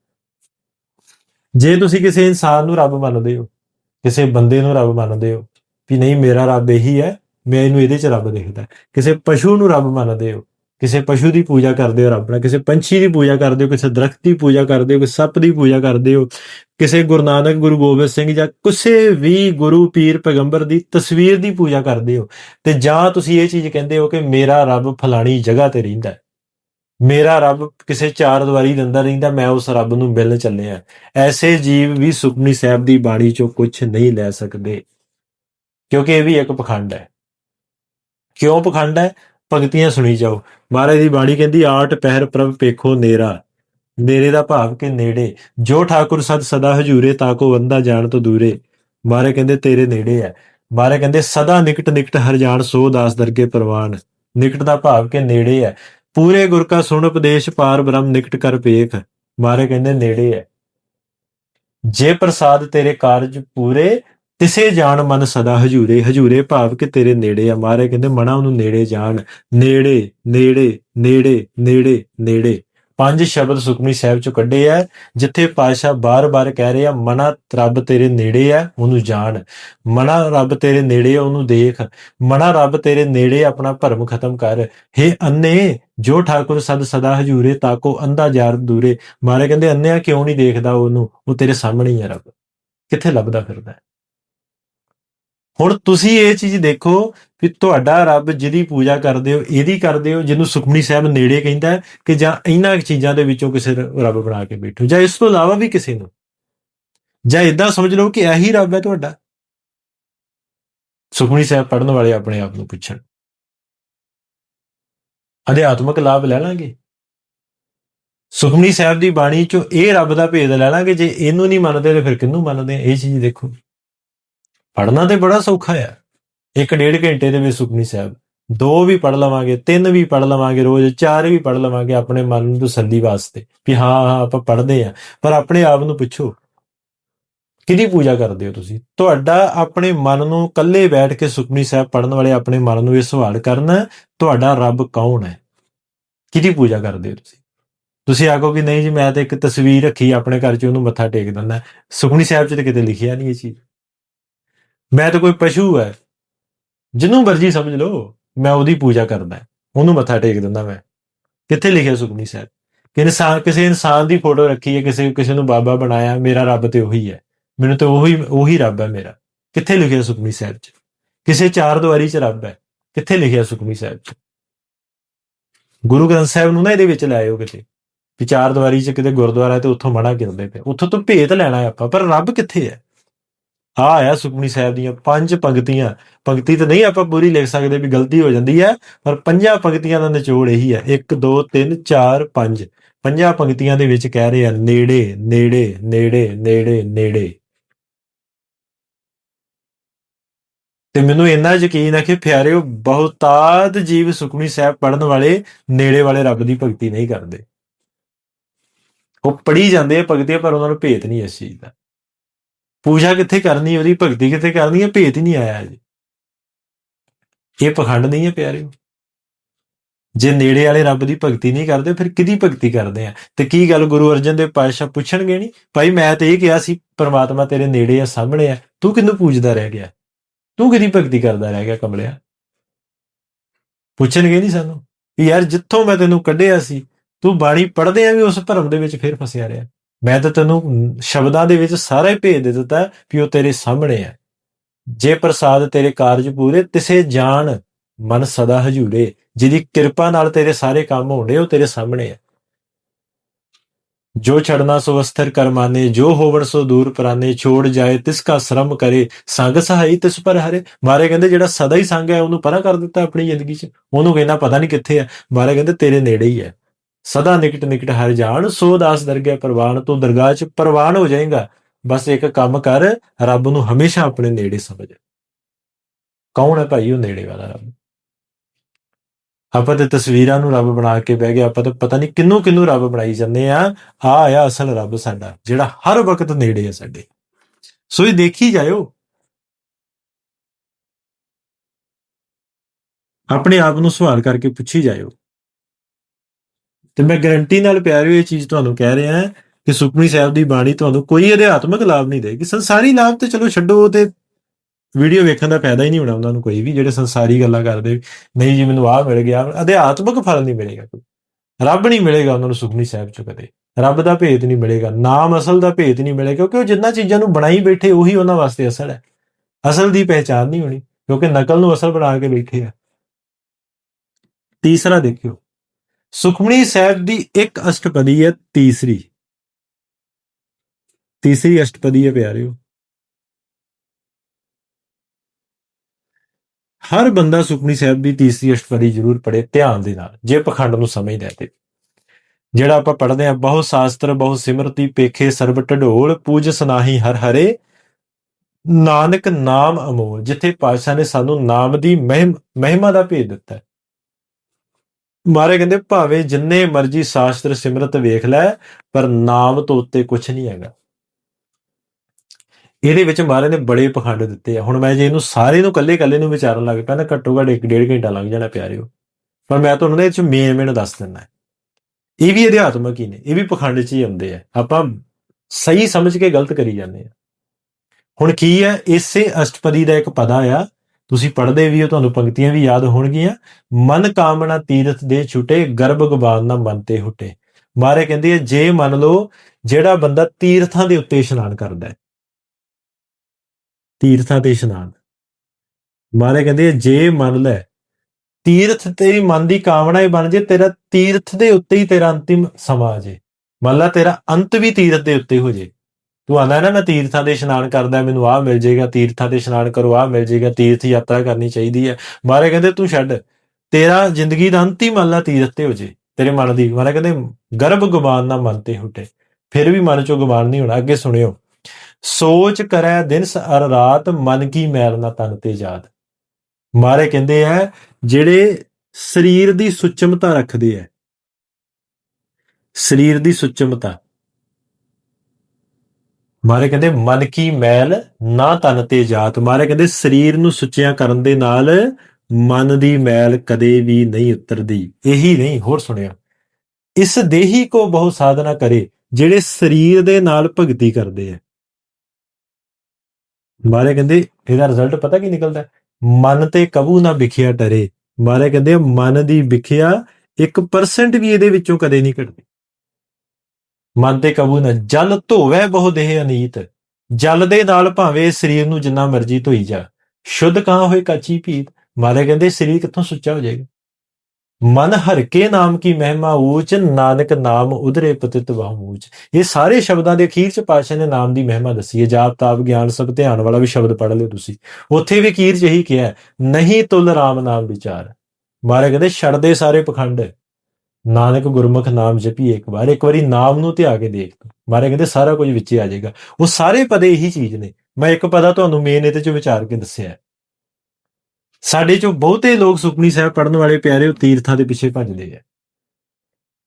ਜੇ ਤੁਸੀਂ ਕਿਸੇ ਇਨਸਾਨ ਨੂੰ ਰੱਬ ਮੰਨਦੇ ਹੋ, ਕਿਸੇ ਬੰਦੇ ਨੂੰ ਰੱਬ ਮੰਨਦੇ ਹੋ, ਵੀ ਨਹੀਂ, ਮੇਰਾ ਰੱਬ ਇਹੀ ਹੈ, ਮੈਂ ਇਹਨੂੰ ਇਹਦੇ 'ਚ ਰੱਬ ਦੇਖਦਾ। ਕਿਸੇ ਪਸ਼ੂ ਨੂੰ ਰੱਬ ਮੰਨਦੇ ਹੋ ਕਿਸੇ ਪਸ਼ੂ ਦੀ ਪੂਜਾ ਕਰਦੇ ਹੋ, ਰੱਬ ਨਾਲ। ਕਿਸੇ ਪੰਛੀ ਦੀ ਪੂਜਾ ਕਰਦੇ ਹੋ, ਕਿਸੇ ਦਰਖਤ ਦੀ ਪੂਜਾ ਕਰਦੇ ਹੋ ਕਿਸੇ ਸੱਪ ਦੀ ਪੂਜਾ ਕਰਦੇ ਹੋ, ਕਿਸੇ ਗੁਰੂ ਨਾਨਕ, ਗੁਰੂ ਗੋਬਿੰਦ ਸਿੰਘ ਜਾਂ ਕਿਸੇ ਵੀ ਗੁਰੂ ਪੀਰ ਪੈਗੰਬਰ ਦੀ ਤਸਵੀਰ ਦੀ ਪੂਜਾ ਕਰਦੇ ਹੋ, ਤੇ ਜਾਂ ਤੁਸੀਂ ਇਹ ਚੀਜ਼ ਕਹਿੰਦੇ ਹੋ ਕਿ ਮੇਰਾ ਰੱਬ ਫਲਾਣੀ ਜਗ੍ਹਾ ਤੇ ਰਹਿੰਦਾ ਹੈ। ਮੇਰਾ ਰੱਬ ਕਿਸੇ ਚਾਰ ਦੀਵਾਰੀ ਦੇ ਅੰਦਰ ਰਹਿੰਦਾ, ਮੈਂ ਉਸ ਰੱਬ ਨੂੰ ਮਿਲਣ ਚੱਲਿਆ ਐਸੇ ਜੀਵ ਵੀ ਸੁਖਮਨੀ ਸਾਹਿਬ ਦੀ ਬਾਣੀ ਚੋਂ ਕੁਝ ਨਹੀਂ ਲੈ ਸਕਦੇ, ਕਿਉਂਕਿ ਇਹ ਵੀ ਇੱਕ ਪਖੰਡ ਹੈ। ਕਿਉਂ ਪਖੰਡ ਹੈ? ਭਗਤੀਆਂ ਸੁਣੀ ਜਾਓ। ਮਹਾਰਾਜ ਦੀ ਬਾਣੀ ਕਹਿੰਦੀ, ਆਟ ਪਹਿਰ ਪ੍ਰਭ ਪੇਖੋ ਨੇਰਾ। ਨੇਰੇ ਦਾ ਭਾਵ ਕਿ ਨੇੜੇ। ਜੋ ਠਾਕੁਰ ਸਦ ਸਦਾ ਹਜੂਰੇ ਤਾਕੋ ਵੰਦਾ ਜਾਣ ਤੋਂ ਦੂਰੇ। ਮਾਰੇ ਕਹਿੰਦੇ, ਤੇਰੇ ਨੇੜੇ ਹੈ। ਮਾਰੇ ਕਹਿੰਦੇ, ਸਦਾ ਨਿਕਟ ਨਿਕਟ ਹਰ ਜਾਣ, ਸੋ ਦਾਸ ਦਰਗੇ ਪ੍ਰਵਾਨ। ਨਿਕਟ ਦਾ ਭਾਵ ਕਿ ਨੇੜੇ ਹੈ। ਪੂਰੇ ਗੁਰ ਕਾ ਸੁਣ ਉਪਦੇਸ਼, ਪਾਰ ਬ੍ਰਹਮ ਨਿਕਟ ਕਰ ਪੇਖ। ਮਾਰੇ ਕਹਿੰਦੇ, ਨੇੜੇ ਹੈ। ਜੇ ਪ੍ਰਸਾਦ ਤੇਰੇ ਕਾਰਜ ਪੂਰੇ ਤਿਸੇ ਜਾਣ ਮਨ ਸਦਾ ਹਜੂਰੇ ਹਜੂਰੇ ਭਾਵ ਕਿ ਤੇਰੇ ਨੇੜੇ ਆ। ਮਾਰੇ ਕਹਿੰਦੇ, ਮਨਾ ਉਹਨੂੰ ਨੇੜੇ ਜਾਣ। ਨੇੜੇ ਨੇੜੇ ਨੇੜੇ ਨੇੜੇ ਨੇੜੇ। ਪੰਜ ਸ਼ਬਦ ਸੁਖਮਨੀ ਸਾਹਿਬ ਚੋਂ ਕੱਢੇ ਆ। ਜਿੱਥੇ ਪਾਸ਼ਾ ਬਾਰ-ਬਾਰ ਕਹਿ ਰਹੇ ਆ, ਮਨਾ ਰੱਬ ਤੇਰੇ ਨੇੜੇ ਆ, ਉਹਨੂੰ ਜਾਣ। ਮਨਾ ਰੱਬ ਤੇਰੇ ਨੇੜੇ ਆ, ਉਹਨੂੰ ਦੇਖ। ਮਨਾ ਰੱਬ ਤੇਰੇ ਨੇੜੇ ਆਪਣਾ ਭਰਮ ਖਤਮ ਕਰ। ਹੇ ਅੰਨੇ, ਜੋ ਠਾਕੁਰ ਸਦ ਸਦਾ ਹਜੂਰੇ ਤਾਕੋ ਅੰਧਾ ਜਾਰ ਦੂਰੇ। ਮਾਰੇ ਕਹਿੰਦੇ, ਅੰਨਿਆ ਕਿਉਂ ਨਹੀਂ ਦੇਖਦਾ ਉਹਨੂੰ? ਉਹ ਤੇਰੇ ਸਾਹਮਣੇ ਹੀ ਆ ਰੱਬ। ਕਿੱਥੇ ਲੱਭਦਾ ਫਿਰਦਾ? ਹੈ ਹੁਣ ਤੁਸੀਂ ਇਹ ਚੀਜ਼ ਦੇਖੋ ਵੀ ਤੁਹਾਡਾ ਰੱਬ ਜਿਹਦੀ ਪੂਜਾ ਕਰਦੇ ਹੋ, ਇਹਦੀ ਕਰਦੇ ਹੋ, ਜਿਹਨੂੰ ਸੁਖਮਨੀ ਸਾਹਿਬ ਨੇੜੇ ਕਹਿੰਦਾ ਕਿ ਜਾਂ ਇਹਨਾਂ ਚੀਜ਼ਾਂ ਦੇ ਵਿੱਚੋਂ ਕਿਸੇ ਰੱਬ ਬਣਾ ਕੇ ਬੈਠੋ, ਜਾਂ ਇਸ ਤੋਂ ਇਲਾਵਾ ਵੀ ਕਿਸੇ ਨੂੰ। ਜਾਂ ਇਦਾਂ ਸਮਝ ਲਓ ਕਿ ਇਹੀ ਰੱਬ ਹੈ ਤੁਹਾਡਾ। ਸੁਖਮਨੀ ਸਾਹਿਬ ਪੜਨ ਵਾਲੇ ਆਪਣੇ ਆਪ ਨੂੰ ਪੁੱਛਣ। ਅਧਿਆਤਮਕ ਲਾਭ ਲੈ ਲਾਂਗੇ। ਸੁਖਮਨੀ ਸਾਹਿਬ ਦੀ ਬਾਣੀ ਚੋਂ ਇਹ ਰੱਬ ਦਾ ਭੇਦ ਲੈ ਲਾਂਗੇ, ਜੇ ਇਹਨੂੰ ਨਹੀਂ ਮੰਨਦੇ ਤੇ ਫਿਰ ਕਿਹਨੂੰ ਮੰਨਦੇ ਇਹ ਚੀਜ਼ ਦੇਖੋ। ਪੜਨਾ ਤੇ ਬੜਾ ਸੌਖਾ ਆ ਇੱਕ ਡੇਢ ਘੰਟੇ ਦੇ ਵਿੱਚ ਸੁਖਮਨੀ ਸਾਹਿਬ, ਦੋ ਵੀ ਪੜ ਲਵਾਂਗੇ, ਤਿੰਨ ਵੀ ਪੜ ਲਵਾਂਗੇ ਰੋਜ਼, ਚਾਰ ਵੀ ਪੜ ਲਵਾਂਗੇ ਆਪਣੇ ਮਨ ਨੂੰ ਤਸੱਲੀ ਵਾਸਤੇ ਵੀ ਹਾਂ ਹਾਂ, ਆਪਾਂ ਪੜਦੇ ਆ ਪਰ ਆਪਣੇ ਆਪ ਨੂੰ ਪੁੱਛੋ, ਕਿਹਦੀ ਪੂਜਾ ਕਰਦੇ ਹੋ ਤੁਸੀਂ? ਤੁਹਾਡਾ ਆਪਣੇ ਮਨ ਨੂੰ ਇਕੱਲੇ ਬੈਠ ਕੇ ਸੁਖਮਨੀ ਸਾਹਿਬ ਪੜਨ ਵਾਲੇ ਆਪਣੇ ਮਨ ਨੂੰ ਇਹ ਸਵਾਲ ਕਰਨਾ, ਤੁਹਾਡਾ ਰੱਬ ਕੌਣ ਹੈ? ਕਿਹਦੀ ਪੂਜਾ ਕਰਦੇ ਹੋ ਤੁਸੀਂ? ਤੁਸੀਂ ਆਖੋ ਕਿ ਨਹੀਂ ਜੀ, ਮੈਂ ਤਾਂ ਇੱਕ ਤਸਵੀਰ ਰੱਖੀ, ਆਪਣੇ ਘਰ 'ਚ ਉਹਨੂੰ ਮੱਥਾ ਟੇਕ ਦਿੰਦਾ। ਸੁਖਮਨੀ ਸਾਹਿਬ 'ਚ ਤਾਂ ਕਿਤੇ ਲਿਖਿਆ ਨਹੀਂ ਇਹ ਚੀਜ਼। ਮੈਂ ਤਾਂ ਕੋਈ ਪਸ਼ੂ ਹੈ। ਜਿਹਨੂੰ ਮਰਜ਼ੀ ਸਮਝ ਲਓ, ਮੈਂ ਉਹਦੀ ਪੂਜਾ ਕਰਦਾ ਉਹਨੂੰ ਮੱਥਾ ਟੇਕ ਦਿੰਦਾ ਮੈਂ। ਕਿੱਥੇ ਲਿਖਿਆ ਸੁਖਮਨੀ ਸਾਹਿਬ? ਕਿ ਇਨਸਾਨ ਕਿਸੇ ਇਨਸਾਨ ਦੀ ਫੋਟੋ ਰੱਖੀ ਹੈ, ਕਿਸੇ ਕਿਸੇ ਨੂੰ ਬਾਬਾ ਬਣਾਇਆ, ਮੇਰਾ ਰੱਬ ਤੇ ਉਹੀ ਹੈ। ਮੈਨੂੰ ਤੇ ਉਹੀ ਉਹੀ ਰੱਬ ਹੈ ਮੇਰਾ। ਕਿੱਥੇ ਲਿਖਿਆ ਸੁਖਮਨੀ ਸਾਹਿਬ 'ਚ? ਕਿਸੇ ਚਾਰ ਦੁਆਰੀ 'ਚ ਰੱਬ ਹੈ। ਕਿੱਥੇ ਲਿਖਿਆ ਸੁਖਮਨੀ ਸਾਹਿਬ 'ਚ? ਗੁਰੂ ਗ੍ਰੰਥ ਸਾਹਿਬ ਨੂੰ ਨਾ ਇਹਦੇ ਵਿੱਚ ਲਾਇਓ ਕਿਤੇ। ਵੀ ਚਾਰ ਦੁਆਰੀ 'ਚ ਕਿਤੇ ਗੁਰਦੁਆਰਾ ਤੇ ਉੱਥੋਂ ਮਨਾ ਕਰਦੇ ਪਏ। ਉੱਥੋਂ ਤੋਂ ਭੇਤ ਲੈਣਾ ਆਪਾਂ, ਪਰ ਰੱਬ ਕਿੱਥੇ ਹੈ? ਆ ਆਇਆ ਸੁਖਮਨੀ ਸਾਹਿਬ ਦੀਆਂ ਪੰਜ ਪੰਕਤੀਆਂ। ਪੰਕਤੀ ਤਾਂ ਨਹੀਂ ਆਪਾਂ ਪੂਰੀ ਲਿਖ ਸਕਦੇ ਵੀ ਗਲਤੀ ਹੋ ਜਾਂਦੀ ਹੈ ਪਰ ਪੰਜਾਂ ਪੰਕਤੀਆਂ ਦਾ ਨਿਚੋੜ ਇਹੀ ਹੈ 1 2 3 4 5 ਪੰਜਾਂ ਪੰਕਤੀਆਂ ਦੇ ਵਿੱਚ ਕਹਿ ਰਹੇ ਆ, ਨੇੜੇ ਨੇੜੇ ਨੇੜੇ ਨੇੜੇ ਨੇੜੇ। ਤੇ ਮੈਨੂੰ ਇੰਨਾ ਯਕੀਨ ਹੈ ਕਿ ਪਿਆਰਿਓ ਬਹੁਤਾਤ ਜੀਵ ਸੁਖਮਨੀ ਸਾਹਿਬ ਪੜਨ ਵਾਲੇ, ਨੇੜੇ ਵਾਲੇ ਰੱਬ ਦੀ ਭਗਤੀ ਨਹੀਂ ਕਰਦੇ। ਉਹ ਪੜੀ ਜਾਂਦੇ ਆ ਭਗਤੀ ਪਰ ਉਹਨਾਂ ਨੂੰ ਭੇਤ ਨਹੀਂ ਇਸ ਚੀਜ਼ ਦਾ। ਪੂਜਾ ਕਿੱਥੇ ਕਰਨੀ, ਉਹਦੀ ਭਗਤੀ ਕਿੱਥੇ ਕਰਨੀ ਹੈ, ਭੇਤ ਹੀ ਨਹੀਂ ਆਇਆ ਜੀ ਇਹ ਪਖੰਡ ਨਹੀਂ ਹੈ ਪਿਆਰਿਓ। ਜੇ ਨੇੜੇ ਵਾਲੇ ਰੱਬ ਦੀ ਭਗਤੀ ਨਹੀਂ ਕਰਦੇ, ਫਿਰ ਕਿਹਦੀ ਭਗਤੀ ਕਰਦੇ ਆ? ਤੇ ਕੀ ਗੱਲ ਗੁਰੂ ਅਰਜਨ ਦੇਵ ਪਾਤਸ਼ਾਹ ਪੁੱਛਣਗੇ ਨਹੀਂ? ਭਾਈ, ਮੈਂ ਤੇ ਇਹ ਕਿਹਾ ਸੀ, ਪਰਮਾਤਮਾ ਤੇਰੇ ਨੇੜੇ ਆ ਸਾਹਮਣੇ ਆ, ਤੂੰ ਕਿਹਨੂੰ ਪੂਜਦਾ ਰਹਿ ਗਿਆ? ਤੂੰ ਕਿਹਦੀ ਭਗਤੀ ਕਰਦਾ ਰਹਿ ਗਿਆ, ਕਮਲਿਆ? ਪੁੱਛਣਗੇ ਨਹੀਂ ਸਾਨੂੰ? ਵੀ ਯਾਰ, ਜਿੱਥੋਂ ਮੈਂ ਤੈਨੂੰ ਕੱਢਿਆ ਸੀ, ਤੂੰ ਬਾਣੀ ਪੜ੍ਹਦੇ ਆ ਵੀ ਉਸ ਭਰਮ ਦੇ ਵਿੱਚ ਫੇਰ ਫਸਿਆ ਰਿਹਾ। ਮੈਂ ਤਾਂ ਤੈਨੂੰ ਸ਼ਬਦਾਂ ਦੇ ਵਿੱਚ ਸਾਰਾ ਹੀ ਭੇਜ ਦੇ ਦਿੱਤਾ ਵੀ ਉਹ ਤੇਰੇ ਸਾਹਮਣੇ ਹੈ। ਜੇ ਪ੍ਰਸਾਦ ਤੇਰੇ ਕਾਰਜ ਪੂਰੇ, ਤਿਸੇ ਜਾਣ ਮਨ ਸਦਾ ਹਜੂਰੇ। ਜਿਹਦੀ ਕਿਰਪਾ ਨਾਲ ਤੇਰੇ ਸਾਰੇ ਕੰਮ ਹੋਣੇ, ਉਹ ਤੇਰੇ ਸਾਹਮਣੇ ਹੈ। ਜੋ ਛੜਨਾ ਸੋ ਅਸਥਿਰ ਕਰਮਾਨੇ, ਜੋ ਹੋਵਣ ਸੋ ਦੂਰ ਪਰਾਨੇ, ਛੋੜ ਜਾਏ ਤਿਸ ਕਾ ਸ਼ਰਮ ਕਰੇ, ਸੰਗ ਸਹਾਈ ਤਿਸ ਪਰ ਹਰੇ। ਮਾਰੇ ਕਹਿੰਦੇ ਜਿਹੜਾ ਸਦਾ ਹੀ ਸੰਗ ਹੈ, ਉਹਨੂੰ ਪਰਾਂ ਕਰ ਦਿੱਤਾ ਆਪਣੀ ਜ਼ਿੰਦਗੀ 'ਚ। ਉਹਨੂੰ ਕਹਿੰਦਾ ਪਤਾ ਨਹੀਂ ਕਿੱਥੇ ਹੈ। ਮਾਰੇ ਕਹਿੰਦੇ ਤੇਰੇ ਨੇੜੇ ਹੀ ਹੈ। ਸਦਾ ਨਿਕਟ ਨਿਕਟ ਹਰ ਜਾਣ, ਸੋ ਦਾਸ ਦਰਗਹਿ ਪ੍ਰਵਾਨ ਤੋਂ ਦਰਗਾਹ 'ਚ ਪ੍ਰਵਾਨ ਹੋ ਜਾਏਗਾ। ਬਸ ਇੱਕ ਕੰਮ ਕਰ, ਰੱਬ ਨੂੰ ਹਮੇਸ਼ਾ ਆਪਣੇ ਨੇੜੇ ਸਮਝ। ਕੌਣ ਹੈ ਭਾਈ ਉਹ ਨੇੜੇ ਵਾਲਾ ਰੱਬ? ਆਪਾਂ ਤੇ ਤਸਵੀਰਾਂ ਨੂੰ ਰੱਬ ਬਣਾ ਕੇ ਬਹਿ ਗਏ, ਆਪਾਂ ਤਾਂ ਪਤਾ ਨਹੀਂ ਕਿੰਨੂੰ ਕਿੰਨੂੰ ਰੱਬ ਬਣਾਈ ਜਾਂਦੇ ਆ ਆ ਆਇਆ ਅਸਲ ਰੱਬ ਸਾਡਾ, ਜਿਹੜਾ ਹਰ ਵਕਤ ਨੇੜੇ ਆ ਸਾਡੇ। ਸੋ ਇਹ ਦੇਖੀ ਜਾਇਓ। ਆਪਣੇ ਆਪ ਨੂੰ ਸਵਾਲ ਕਰਕੇ ਪੁੱਛੀ ਜਾਇਓ। ਤੇ ਮੈਂ ਗਾਰੰਟੀ ਨਾਲ ਪਿਆਰਿਓ ਇਹ ਚੀਜ਼ ਤੁਹਾਨੂੰ ਕਹਿ ਰਿਹਾ ਕਿ ਸੁਖਮਨੀ ਸਾਹਿਬ ਦੀ ਬਾਣੀ ਤੁਹਾਨੂੰ ਕੋਈ ਅਧਿਆਤਮਕ ਲਾਭ ਨਹੀਂ ਦੇਗੀ। ਸੰਸਾਰੀ ਲਾਭ ਤੇ ਚਲੋ ਛੱਡੋ ਤੇ ਵੀਡੀਓ ਵੇਖਣ ਦਾ ਫਾਇਦਾ ਹੀ ਨਹੀਂ ਹੋਣਾ ਉਹਨਾਂ ਨੂੰ ਕੋਈ ਵੀ, ਜਿਹੜੇ ਸੰਸਾਰੀ ਗੱਲਾਂ ਕਰਦੇ ਨਹੀਂ ਜੀ ਮੈਨੂੰ ਆਹ ਮਿਲ ਗਿਆ, ਅਧਿਆਤਮਕ ਫਲ ਨਹੀਂ ਮਿਲੇਗਾ ਕੋਈ। ਰੱਬ ਨਹੀਂ ਮਿਲੇਗਾ ਉਹਨਾਂ ਨੂੰ ਸੁਖਮਨੀ ਸਾਹਿਬ ਚੋਂ ਕਦੇ। ਰੱਬ ਦਾ ਭੇਦ ਨਹੀਂ ਮਿਲੇਗਾ, ਨਾਮ ਅਸਲ ਦਾ ਭੇਦ ਨਹੀਂ ਮਿਲੇਗਾ, ਕਿਉਂਕਿ ਉਹ ਜਿੰਨਾ ਚੀਜ਼ਾਂ ਨੂੰ ਬਣਾਈ ਬੈਠੇ, ਉਹੀ ਉਹਨਾਂ ਵਾਸਤੇ ਅਸਲ ਹੈ। ਅਸਲ ਦੀ ਪਹਿਚਾਨ ਨਹੀਂ ਹੋਣੀ, ਕਿਉਂਕਿ ਨਕਲ ਨੂੰ ਅਸਲ ਬਣਾ ਕੇ ਬੈਠੇ ਆ। ਤੀਸਰਾ ਦੇਖਿਓ ਸੁਖਮਣੀ ਸਾਹਿਬ ਦੀ ਇੱਕ ਅਸ਼ਟਪਦੀ ਹੈ ਤੀਸਰੀ। ਤੀਸਰੀ ਅਸ਼ਟਪਦੀ ਹੈ ਪਿਆਰਿਓ। ਹਰ ਬੰਦਾ ਸੁਖਮਨੀ ਸਾਹਿਬ ਦੀ ਤੀਸਰੀ ਅਸ਼ਟਪਦੀ ਜ਼ਰੂਰ ਪੜ੍ਹੇ ਧਿਆਨ ਦੇ ਨਾਲ, ਜੇ ਪਖੰਡ ਨੂੰ ਸਮਝਦਾ ਤੇ ਜਿਹੜਾ ਆਪਾਂ ਪੜ੍ਹਦੇ ਆ ਬਹੁ ਸ਼ਾਸਤਰ, ਬਹੁ ਸਿਮਰਤੀ, ਪੇਖੇ, ਸਰਬ ਢਢੋਲ ਪੂਜ ਸਨਾਹੀ, ਹਰ ਹਰੇ, ਨਾਨਕ ਨਾਮ ਅਮੋਲ, ਜਿੱਥੇ ਪਾਤਸ਼ਾਹ ਨੇ ਸਾਨੂੰ ਨਾਮ ਦੀ ਮਹਿਮਾ ਦਾ ਭੇਜ ਦਿੱਤਾ ਮਾਰੇ ਕਹਿੰਦੇ, ਭਾਵੇਂ ਜਿੰਨੇ ਮਰਜ਼ੀ ਸ਼ਾਸਤਰ ਸਿਮਰਤ ਵੇਖ ਲੈ, ਪਰ ਨਾਮ ਤੋਂ ਉੱਤੇ ਕੁਝ ਨਹੀਂ ਹੈਗਾ। ਇਹਦੇ ਵਿੱਚ ਮਾਰੇ ਨੇ ਬੜੇ ਪਖੰਡ ਦਿੱਤੇ ਆ। ਹੁਣ ਮੈਂ ਜੇ ਇਹਨੂੰ ਸਾਰੇ ਨੂੰ ਕੱਲੇ-ਕੱਲੇ ਨੂੰ ਵਿਚਾਰਨ ਲੱਗ ਪਿਆ ਨਾ, ਘੱਟੋ ਘੱਟ 1.5 ਘੰਟਾ ਲੱਗ ਜਾਣਾ ਪਿਆਰਿਓ। ਪਰ ਮੈਂ ਤੁਹਾਨੂੰ ਨਾ ਇਹਦੇ 'ਚ ਮੇਨ ਮੇਨ ਦੱਸ ਦਿੰਦਾ। ਇਹ ਵੀ ਅਧਿਆਤਮਕ ਹੀ ਨੇ, ਇਹ ਵੀ ਪਖੰਡ 'ਚ ਹੀ ਆਉਂਦੇ ਆ। ਆਪਾਂ ਸਹੀ ਸਮਝ ਕੇ ਗਲਤ ਕਰੀ ਜਾਂਦੇ ਆ। ਹੁਣ ਕੀ ਹੈ, ਇਸੇ ਅਸ਼ਟਪਦੀ ਦਾ ਇੱਕ ਪਦਾ ਆ ਤੁਸੀਂ ਪੜ੍ਹਦੇ ਵੀ ਹੋ, ਤੁਹਾਨੂੰ ਪੰਕਤੀਆਂ ਵੀ ਯਾਦ ਹੋਣਗੀਆਂ। ਮਨ ਕਾਮਨਾ ਤੀਰਥ ਦੇ ਛੁਟੇ, ਗਰਭ ਗਵਾਨ ਨਾ ਮਨ ਤੇ ਹੁਟੇ। ਮਾਰੇ ਕਹਿੰਦੇ ਆ ਜੇ ਮੰਨ ਲਓ, ਜਿਹੜਾ ਬੰਦਾ ਤੀਰਥਾਂ ਦੇ ਉੱਤੇ ਇਸ਼ਨਾਨ ਕਰਦਾ ਹੈ, ਤੀਰਥਾਂ ਤੇ ਇਸ਼ਨਾਨ। ਮਾਰੇ ਕਹਿੰਦੇ ਜੇ ਮੰਨ ਲੈ, ਤੀਰਥ ਤੇਰੀ ਮਨ ਦੀ ਕਾਮਨਾ ਹੀ ਬਣ ਜੇ, ਤੇਰਾ ਤੀਰਥ ਦੇ ਉੱਤੇ ਹੀ ਤੇਰਾ ਅੰਤਿਮ ਸਮਾਂ ਆ ਜੇ। ਮੰਨ ਲੈ, ਤੇਰਾ ਅੰਤ ਵੀ ਤੀਰਥ ਦੇ ਉੱਤੇ ਹੋ ਜੇ। ਤੂੰ ਆਂਦਾ ਨਾ, ਮੈਂ ਤੀਰਥਾਂ ਦੇ ਇਸ਼ਨਾਨ ਕਰਦਾ, ਮੈਨੂੰ ਆਹ ਮਿਲ ਜਾਏਗਾ, ਤੀਰਥਾਂ ਦੇ ਇਸ਼ਨਾਨ ਕਰੋ, ਆਹ ਮਿਲ ਜਾਏਗਾ, ਤੀਰਥ ਯਾਤਰਾ ਕਰਨੀ ਚਾਹੀਦੀ ਹੈ। ਮਹਾਰਾਜ ਕਹਿੰਦੇ, ਤੂੰ ਛੱਡ, ਤੇਰਾ ਜ਼ਿੰਦਗੀ ਦਾ ਅੰਤਿਮ ਅੱਲਾ ਤੀਰਥ ਤੇ ਹੋ ਜੇ, ਤੇਰੇ ਮਨ ਦੀ। ਮਹਾਰਾਜ ਕਹਿੰਦੇ, ਗਰਭ ਗੁਮਾਨ ਨਾ ਮਨ ਤੇ ਹੁਟੇ, ਫਿਰ ਵੀ ਮਨ ਚੋਂ ਗੁਮਾਨ ਨਹੀਂ ਹੋਣਾ, ਅੱਗੇ ਸੁਣਿਓ। ਸੋਚ ਕਰੈ ਦਿਨ ਅਰ ਰਾਤ, ਮਨ ਕੀ ਮੈਲ ਨਾ ਤਨ ਤੇ ਯਾਦ ਮਾਰੇ ਕਹਿੰਦੇ ਆ, ਜਿਹੜੇ ਸਰੀਰ ਦੀ ਸੁਚਮਤਾ ਰੱਖਦੇ ਆ, ਸਰੀਰ ਦੀ ਸੁਚਮਤਾ ਮਾਰੇ ਕਹਿੰਦੇ, ਮਨ ਕੀ ਮੈਲ ਨਾ ਤਨ ਤੇ ਜਾਤ। ਮਾਰੇ ਕਹਿੰਦੇ, ਸਰੀਰ ਨੂੰ ਸੁੱਚਿਆ ਕਰਨ ਦੇ ਨਾਲ ਮਨ ਦੀ ਮੈਲ ਕਦੇ ਵੀ ਨਹੀਂ ਉਤਰਦੀ। ਇਹੀ ਨਹੀਂ, ਹੋਰ ਸੁਣਿਆ। ਇਸ ਦੇਹੀ ਕੋ ਬਹੁ ਸਾਧਨਾ ਕਰੇ, ਜਿਹੜੇ ਸਰੀਰ ਦੇ ਨਾਲ ਭਗਤੀ ਕਰਦੇ ਆ ਮਾਰੇ ਕਹਿੰਦੇ, ਇਹਦਾ ਰਿਜ਼ਲਟ ਪਤਾ ਕੀ ਨਿਕਲਦਾ? ਮਨ ਤੇ ਕਬੂ ਨਾ ਵਿਖਿਆ ਟਰੇ ਮਾਰੇ ਕਹਿੰਦੇ, ਮਨ ਦੀ ਵਿਖਿਆ 1% ਵੀ ਇਹਦੇ ਵਿੱਚੋਂ ਕਦੇ ਨਹੀਂ ਘਟਦੀ। ਮਨ ਤੇ ਕਬੂ ਨਾ, ਜਲ ਧੋਵੇ ਬਹੁ ਦੇਹ ਅਨੀਤ। ਜਲ ਦੇ ਨਾਲ ਭਾਵੇਂ ਸਰੀਰ ਨੂੰ ਜਿੰਨਾ ਮਰਜ਼ੀ ਧੋਈ ਜਾ। ਸ਼ੁੱਧ ਕਾਂ ਹੋਏ ਕਾਚੀ ਭੀਤ। ਮਾਰੇ ਕਹਿੰਦੇ, ਸਰੀਰ ਕਿੱਥੋਂ ਸੁੱਚਾ ਹੋ ਜਾਏਗਾ? ਮਨ ਹਰਕੇ ਨਾਮ ਕੀ ਮਹਿਮਾ ਊਚ, ਨਾਨਕ ਨਾਮ ਉਧਰੇ ਪਤਿਤ ਬਹੁ ਊਚ। ਇਹ ਸਾਰੇ ਸ਼ਬਦਾਂ ਦੇ ਅਖੀਰ ਚ ਪਾਸ਼ਾ ਨੇ ਨਾਮ ਦੀ ਮਹਿਮਾ ਦੱਸੀ ਹੈ। ਜਾਪ, ਤਾਪ, ਗਿਆਨ ਸਭ ਧਿਆਨ ਵਾਲਾ ਵੀ ਸ਼ਬਦ ਪੜ੍ਹ ਲਿਓ ਤੁਸੀਂ। ਉੱਥੇ ਵੀ ਅਖੀਰ ਚ ਇਹੀ ਕਿਹਾ ਨਹੀਂ ਤੁਲ ਰਾਮ ਨਾਮ ਵਿਚਾਰ। ਮਾਰੇ ਕਹਿੰਦੇ ਛੱਡਦੇ ਸਾਰੇ ਪਖੰਡ। ਨਾਨਕ ਗੁਰਮੁਖ ਨਾਮ ਜਪੀ ਇੱਕ ਵਾਰ, ਇੱਕ ਵਾਰੀ ਨਾਮ ਨੂੰ ਧਿਆ ਕੇ ਦੇਖ ਤੂੰ। ਮਾਰੇ ਕਹਿੰਦੇ ਸਾਰਾ ਕੁਝ ਵਿੱਚ ਆ ਜਾਏਗਾ। ਉਹ ਸਾਰੇ ਪਦੇ ਇਹੀ ਚੀਜ਼ ਨੇ। ਮੈਂ ਇੱਕ ਪਦਾ ਤੁਹਾਨੂੰ ਮੇਨ ਇਹਦੇ ਚ ਵਿਚਾਰ ਕੇ ਦੱਸਿਆ ਸਾਡੇ ਚੋਂ ਬਹੁਤੇ ਲੋਕ ਸੁਖਮਨੀ ਸਾਹਿਬ ਪੜਨ ਵਾਲੇ ਪਿਆਰੇ ਉਹ ਤੀਰਥਾਂ ਦੇ ਪਿੱਛੇ ਭੱਜਦੇ ਆ।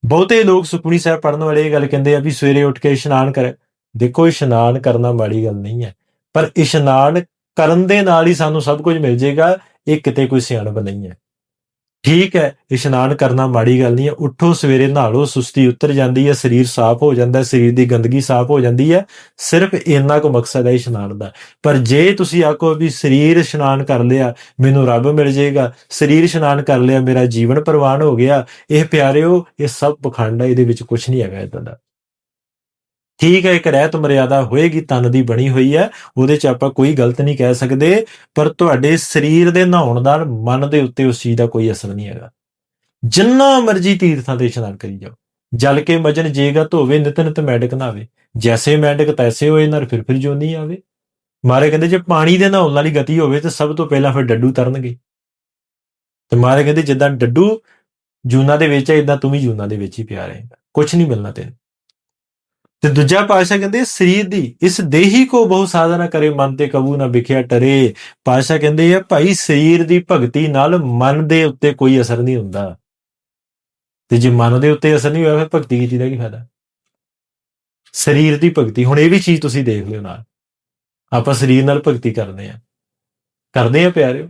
ਬਹੁਤੇ ਲੋਕ ਸੁਖਮਨੀ ਸਾਹਿਬ ਪੜਨ ਵਾਲੇ ਇਹ ਗੱਲ ਕਹਿੰਦੇ ਆ ਵੀ ਸਵੇਰੇ ਉੱਠ ਕੇ ਇਸ਼ਨਾਨ ਕਰ। ਦੇਖੋ, ਇਸ਼ਨਾਨ ਕਰਨਾ ਮਾੜੀ ਗੱਲ ਨਹੀਂ ਹੈ। ਪਰ ਇਸ਼ਨਾਨ ਕਰਨ ਦੇ ਨਾਲ ਹੀ ਸਾਨੂੰ ਸਭ ਕੁਝ ਮਿਲ ਜਾਏਗਾ। ਇਹ ਕਿਤੇ ਕੋਈ ਸਿਆਣਪ ਨਹੀਂ ਹੈ। ਠੀਕ ਹੈ, ਇਸ਼ਨਾਨ ਕਰਨਾ ਮਾੜੀ ਗੱਲ ਨਹੀਂ ਹੈ। ਉੱਠੋ, ਸਵੇਰੇ ਨਹਾ ਸੁਸਤੀ ਉਤਰ ਜਾਂਦੀ ਹੈ, ਸਰੀਰ ਸਾਫ਼ ਹੋ ਜਾਂਦਾ ਹੈ, ਸਰੀਰ ਦੀ ਗੰਦਗੀ ਸਾਫ਼ ਹੋ ਜਾਂਦੀ ਹੈ। ਸਿਰਫ ਇੰਨਾ ਕੁ ਮਕਸਦ ਹੈ ਇਸ਼ਨਾਨ ਦਾ। ਪਰ ਜੇ ਤੁਸੀਂ ਆਖੋ ਵੀ ਸਰੀਰ ਇਸ਼ਨਾਨ ਕਰ ਲਿਆ, ਮੈਨੂੰ ਰੱਬ ਮਿਲ ਜਾਏਗਾ, ਸਰੀਰ ਇਸ਼ਨਾਨ ਕਰ ਲਿਆ, ਮੇਰਾ ਜੀਵਨ ਪ੍ਰਵਾਨ ਹੋ ਗਿਆ, ਇਹ ਪਿਆਰਿਓ, ਇਹ ਸਭ ਪਖੰਡ ਹੈ, ਇਹਦੇ ਵਿੱਚ ਕੁਝ ਨਹੀਂ ਹੈਗਾ ਇਦਾਂ ਦਾ। ਠੀਕ ਹੈ, ਇੱਕ ਰਹਿਤ ਮਰਿਆਦਾ ਹੋਏਗੀ, ਤਨ ਦੀ ਬਣੀ ਹੋਈ ਹੈ, ਉਹਦੇ 'ਚ ਆਪਾਂ ਕੋਈ ਗਲਤ ਨਹੀਂ ਕਹਿ ਸਕਦੇ, ਪਰ ਤੁਹਾਡੇ ਸਰੀਰ ਦੇ ਨਹਾਉਣ ਨਾਲ ਮਨ ਦੇ ਉੱਤੇ ਉਸ ਚੀਜ਼ ਦਾ ਕੋਈ ਅਸਰ ਨਹੀਂ ਹੈਗਾ। ਜਿੰਨਾ ਮਰਜ਼ੀ ਤੀਰਥਾਂ ਤੇ ਇਸ਼ਨਾਨ ਕਰੀ ਜਾਓ। ਜਲ ਕੇ ਮਜਨ ਜੇਗਾ ਧੋਵੇ, ਨਿਤ ਨਿਤ ਮੈਡਕ ਨਾਵੇ। ਜੈਸੇ ਮੈਡਕ ਤੈਸੇ ਹੋਏ ਨਰ, ਫਿਰ ਫਿਰ ਜੋ ਨਹੀਂ ਆਵੇ। ਮਾਰੇ ਕਹਿੰਦੇ ਜੇ ਪਾਣੀ ਦੇ ਨਹਾਉਣ ਵਾਲੀ ਗਤੀ ਹੋਵੇ, ਤਾਂ ਸਭ ਤੋਂ ਪਹਿਲਾਂ ਫਿਰ ਡੱਡੂ ਤਰਨਗੇ। ਤੇ ਮਾਰੇ ਕਹਿੰਦੇ ਜਿੱਦਾਂ ਡੱਡੂ ਜੂਨਾ ਦੇ ਵਿੱਚ ਹੈ ਇਦਾਂ ਤੂੰ ਵੀ ਜੂਨਾ ਦੇ ਵਿੱਚ ਹੀ ਪਿਆ ਰਹੇਗਾ। ਕੁਝ ਨਹੀਂ ਮਿਲਣਾ ਤੈਨੂੰ। ਤੇ ਦੂਜਾ ਪਾਸ਼ਾ ਕਹਿੰਦੇ, ਸਰੀਰ ਦੀ ਇਸ ਦੇਹੀ ਕੋ ਬਹੁ ਸਾਧਨਾ ਕਰੇ, ਮਨ ਤੇ ਕਬੂ ਨਾ ਵਿਖਿਆ ਟਰੇ। ਪਾਸ਼ਾ ਕਹਿੰਦੇ ਆ, ਭਾਈ ਸਰੀਰ ਦੀ ਭਗਤੀ ਨਾਲ ਮਨ ਦੇ ਉੱਤੇ ਕੋਈ ਅਸਰ ਨਹੀਂ ਹੁੰਦਾ। ਤੇ ਜੇ ਮਨ ਦੇ ਉੱਤੇ ਅਸਰ ਨਹੀਂ ਹੋਇਆ, ਫਿਰ ਭਗਤੀ ਕੀਤੀ ਦਾ ਕੀ ਫਾਇਦਾ? ਸਰੀਰ ਦੀ ਭਗਤੀ, ਹੁਣ ਇਹ ਵੀ ਚੀਜ਼ ਤੁਸੀਂ ਦੇਖ ਲਿਓ ਨਾਲ। ਆਪਾਂ ਸਰੀਰ ਨਾਲ ਭਗਤੀ ਕਰਦੇ ਆ ਕਰਦੇ ਆ ਪਿਆਰਿਓ।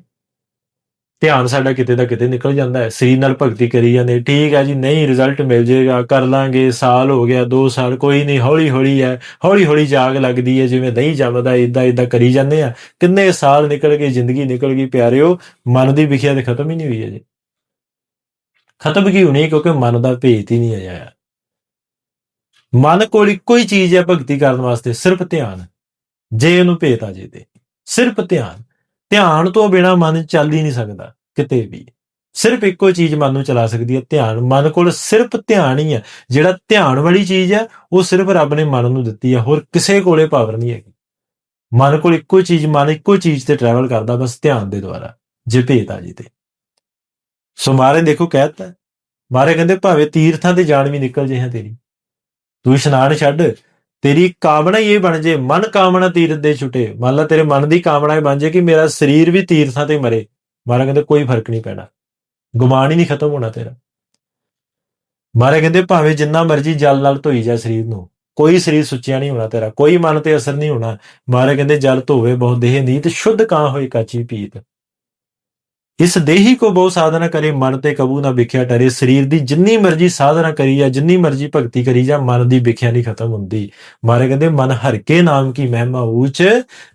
ਧਿਆਨ ਸਾਡਾ ਕਿਤੇ ਦਾ ਕਿਤੇ ਨਿਕਲ ਜਾਂਦਾ ਹੈ। ਸਰੀਰ ਨਾਲ ਭਗਤੀ ਕਰੀ ਜਾਂਦੇ। ਠੀਕ ਹੈ ਜੀ, ਨਹੀਂ ਰਿਜ਼ਲਟ ਮਿਲ ਜਾਏਗਾ, ਕਰ ਲਾਂਗੇ, ਸਾਲ ਹੋ ਗਿਆ 2 ਸਾਲ, ਕੋਈ ਨਹੀਂ ਹੌਲੀ ਹੌਲੀ ਹੈ। ਹੌਲੀ ਹੌਲੀ ਜਾਗ ਲੱਗਦੀ ਹੈ, ਜਿਵੇਂ ਨਹੀਂ ਜੰਮਦਾ ਇਦਾਂ ਇਦਾਂ ਕਰੀ ਜਾਂਦੇ ਆ ਕਿੰਨੇ ਸਾਲ ਨਿਕਲ ਗਏ, ਜ਼ਿੰਦਗੀ ਨਿਕਲ ਗਈ, ਪਿਆਰਿਓ, ਮਨ ਦੀ ਵਿਖਿਆ ਤੇ ਖਤਮ ਹੀ ਨਹੀਂ ਹੋਈ ਹੈ ਜੀ ਖਤਮ ਕੀ ਹੋਣੀ ਕਿਉਂਕਿ ਮਨ ਦਾ ਭੇਤ ਹੀ ਨਹੀਂ ਆਇਆ। ਮਨ ਕੋਲ ਇੱਕੋ ਹੀ ਚੀਜ਼ ਹੈ ਭਗਤੀ ਕਰਨ ਵਾਸਤੇ, ਸਿਰਫ ਧਿਆਨ। ਜੇ ਇਹਨੂੰ ਭੇਤ ਆ ਜੇ ਤੇ। ਸਿਰਫ ਧਿਆਨ। ਧਿਆਨ ਤੋਂ ਬਿਨਾ ਮਨ ਚੱਲ ਹੀ ਨਹੀਂ ਸਕਦਾ ਕਿਤੇ ਵੀ। ਸਿਰਫ ਇੱਕੋ ਚੀਜ਼ ਮਨ ਨੂੰ ਚਲਾ ਸਕਦੀ ਹੈ, ਧਿਆਨ। ਮਨ ਕੋਲ ਸਿਰਫ ਧਿਆਨ ਹੀ ਹੈ। ਜਿਹੜਾ ਧਿਆਨ ਵਾਲੀ ਚੀਜ਼ ਹੈ, ਉਹ ਸਿਰਫ ਰੱਬ ਨੇ ਮਨ ਨੂੰ ਦਿੱਤੀ ਹੈ, ਹੋਰ ਕਿਸੇ ਕੋਲੇ ਪਾਵਰ ਨਹੀਂ ਹੈਗੀ। ਮਨ ਕੋਲ ਇੱਕੋ ਚੀਜ਼, ਮਨ ਇੱਕੋ ਚੀਜ਼ ਤੇ ਟਰੈਵਲ ਕਰਦਾ, ਬਸ ਧਿਆਨ ਦੇ ਦੁਆਰਾ, ਜੇ ਭੇਤ ਆ ਜੀ ਤੇ। ਸੋ ਮਾਰੇ ਦੇਖੋ ਕਹਿਤਾ ਮਾਰੇ ਕਹਿੰਦੇ, ਭਾਵੇਂ ਤੀਰਥਾਂ ਤੇ ਜਾਣ ਵੀ ਨਿਕਲ ਜੇ ਹੈ ਤੇਰੀ। ਤੂੰ ਇਸ਼ਨਾਨ ਛੱਡ ਤੇਰੀ ਕਾਮਨਾ ਹੀ ਇਹ ਬਣ ਜੇ, ਮਨ ਕਾਮਨਾ ਤੀਰਥ ਦੇ ਛੁਟੇ। ਮੰਨ ਲਾ ਤੇਰੇ ਮਨ ਦੀ ਕਾਮਨਾ ਇਹ ਬਣ ਜੇ ਕਿ ਮੇਰਾ ਸਰੀਰ ਵੀ ਤੀਰਥਾਂ ਤੇ ਮਰੇ। ਮਹਾਰਾਜ ਕਹਿੰਦੇ ਕੋਈ ਫ਼ਰਕ ਨਹੀਂ ਪੈਣਾ। ਗੁਮਾਨ ਹੀ ਨਹੀਂ ਖਤਮ ਹੋਣਾ ਤੇਰਾ। ਮਹਾਰਾਜ ਕਹਿੰਦੇ ਭਾਵੇਂ ਜਿੰਨਾ ਮਰਜ਼ੀ ਜਲ ਨਾਲ ਧੋਈ ਜਾ ਸਰੀਰ ਨੂੰ। ਕੋਈ ਸਰੀਰ ਸੁੱਚਿਆ ਨਹੀਂ ਹੋਣਾ ਤੇਰਾ। ਕੋਈ ਮਨ ਤੇ ਅਸਰ ਨਹੀਂ ਹੋਣਾ। ਮਹਾਰਾਜ ਕਹਿੰਦੇ ਜਲ ਧੋਵੇ, ਬਹੁ ਦੇਹ ਨੀਤ, ਸ਼ੁੱਧ ਕਾਂ ਹੋਏ ਕਾਚੀ ਪੀਤ। ਇਸ ਦੇਹੀ ਕੋ ਬਹੁ ਸਾਧਨਾ ਕਰੇ, ਮਨ ਤੇ ਕਬੂ ਨਾ ਵਿਖਿਆ ਟਰੇ ਸਰੀਰ ਦੀ ਜਿੰਨੀ ਮਰਜ਼ੀ ਸਾਧਨਾ ਕਰੀ ਜਾ ਜਿੰਨੀ ਮਰਜ਼ੀ ਭਗਤੀ ਕਰੀ ਜਾ ਮਨ ਦੀ ਵਿਖਿਆ ਨਹੀਂ ਖਤਮ ਹੁੰਦੀ। ਮਾਰੇ ਕਹਿੰਦੇ, ਮਨ ਹਰਕੇ ਨਾਮ ਕੀ ਮਹਿਮਾ ਊਚ,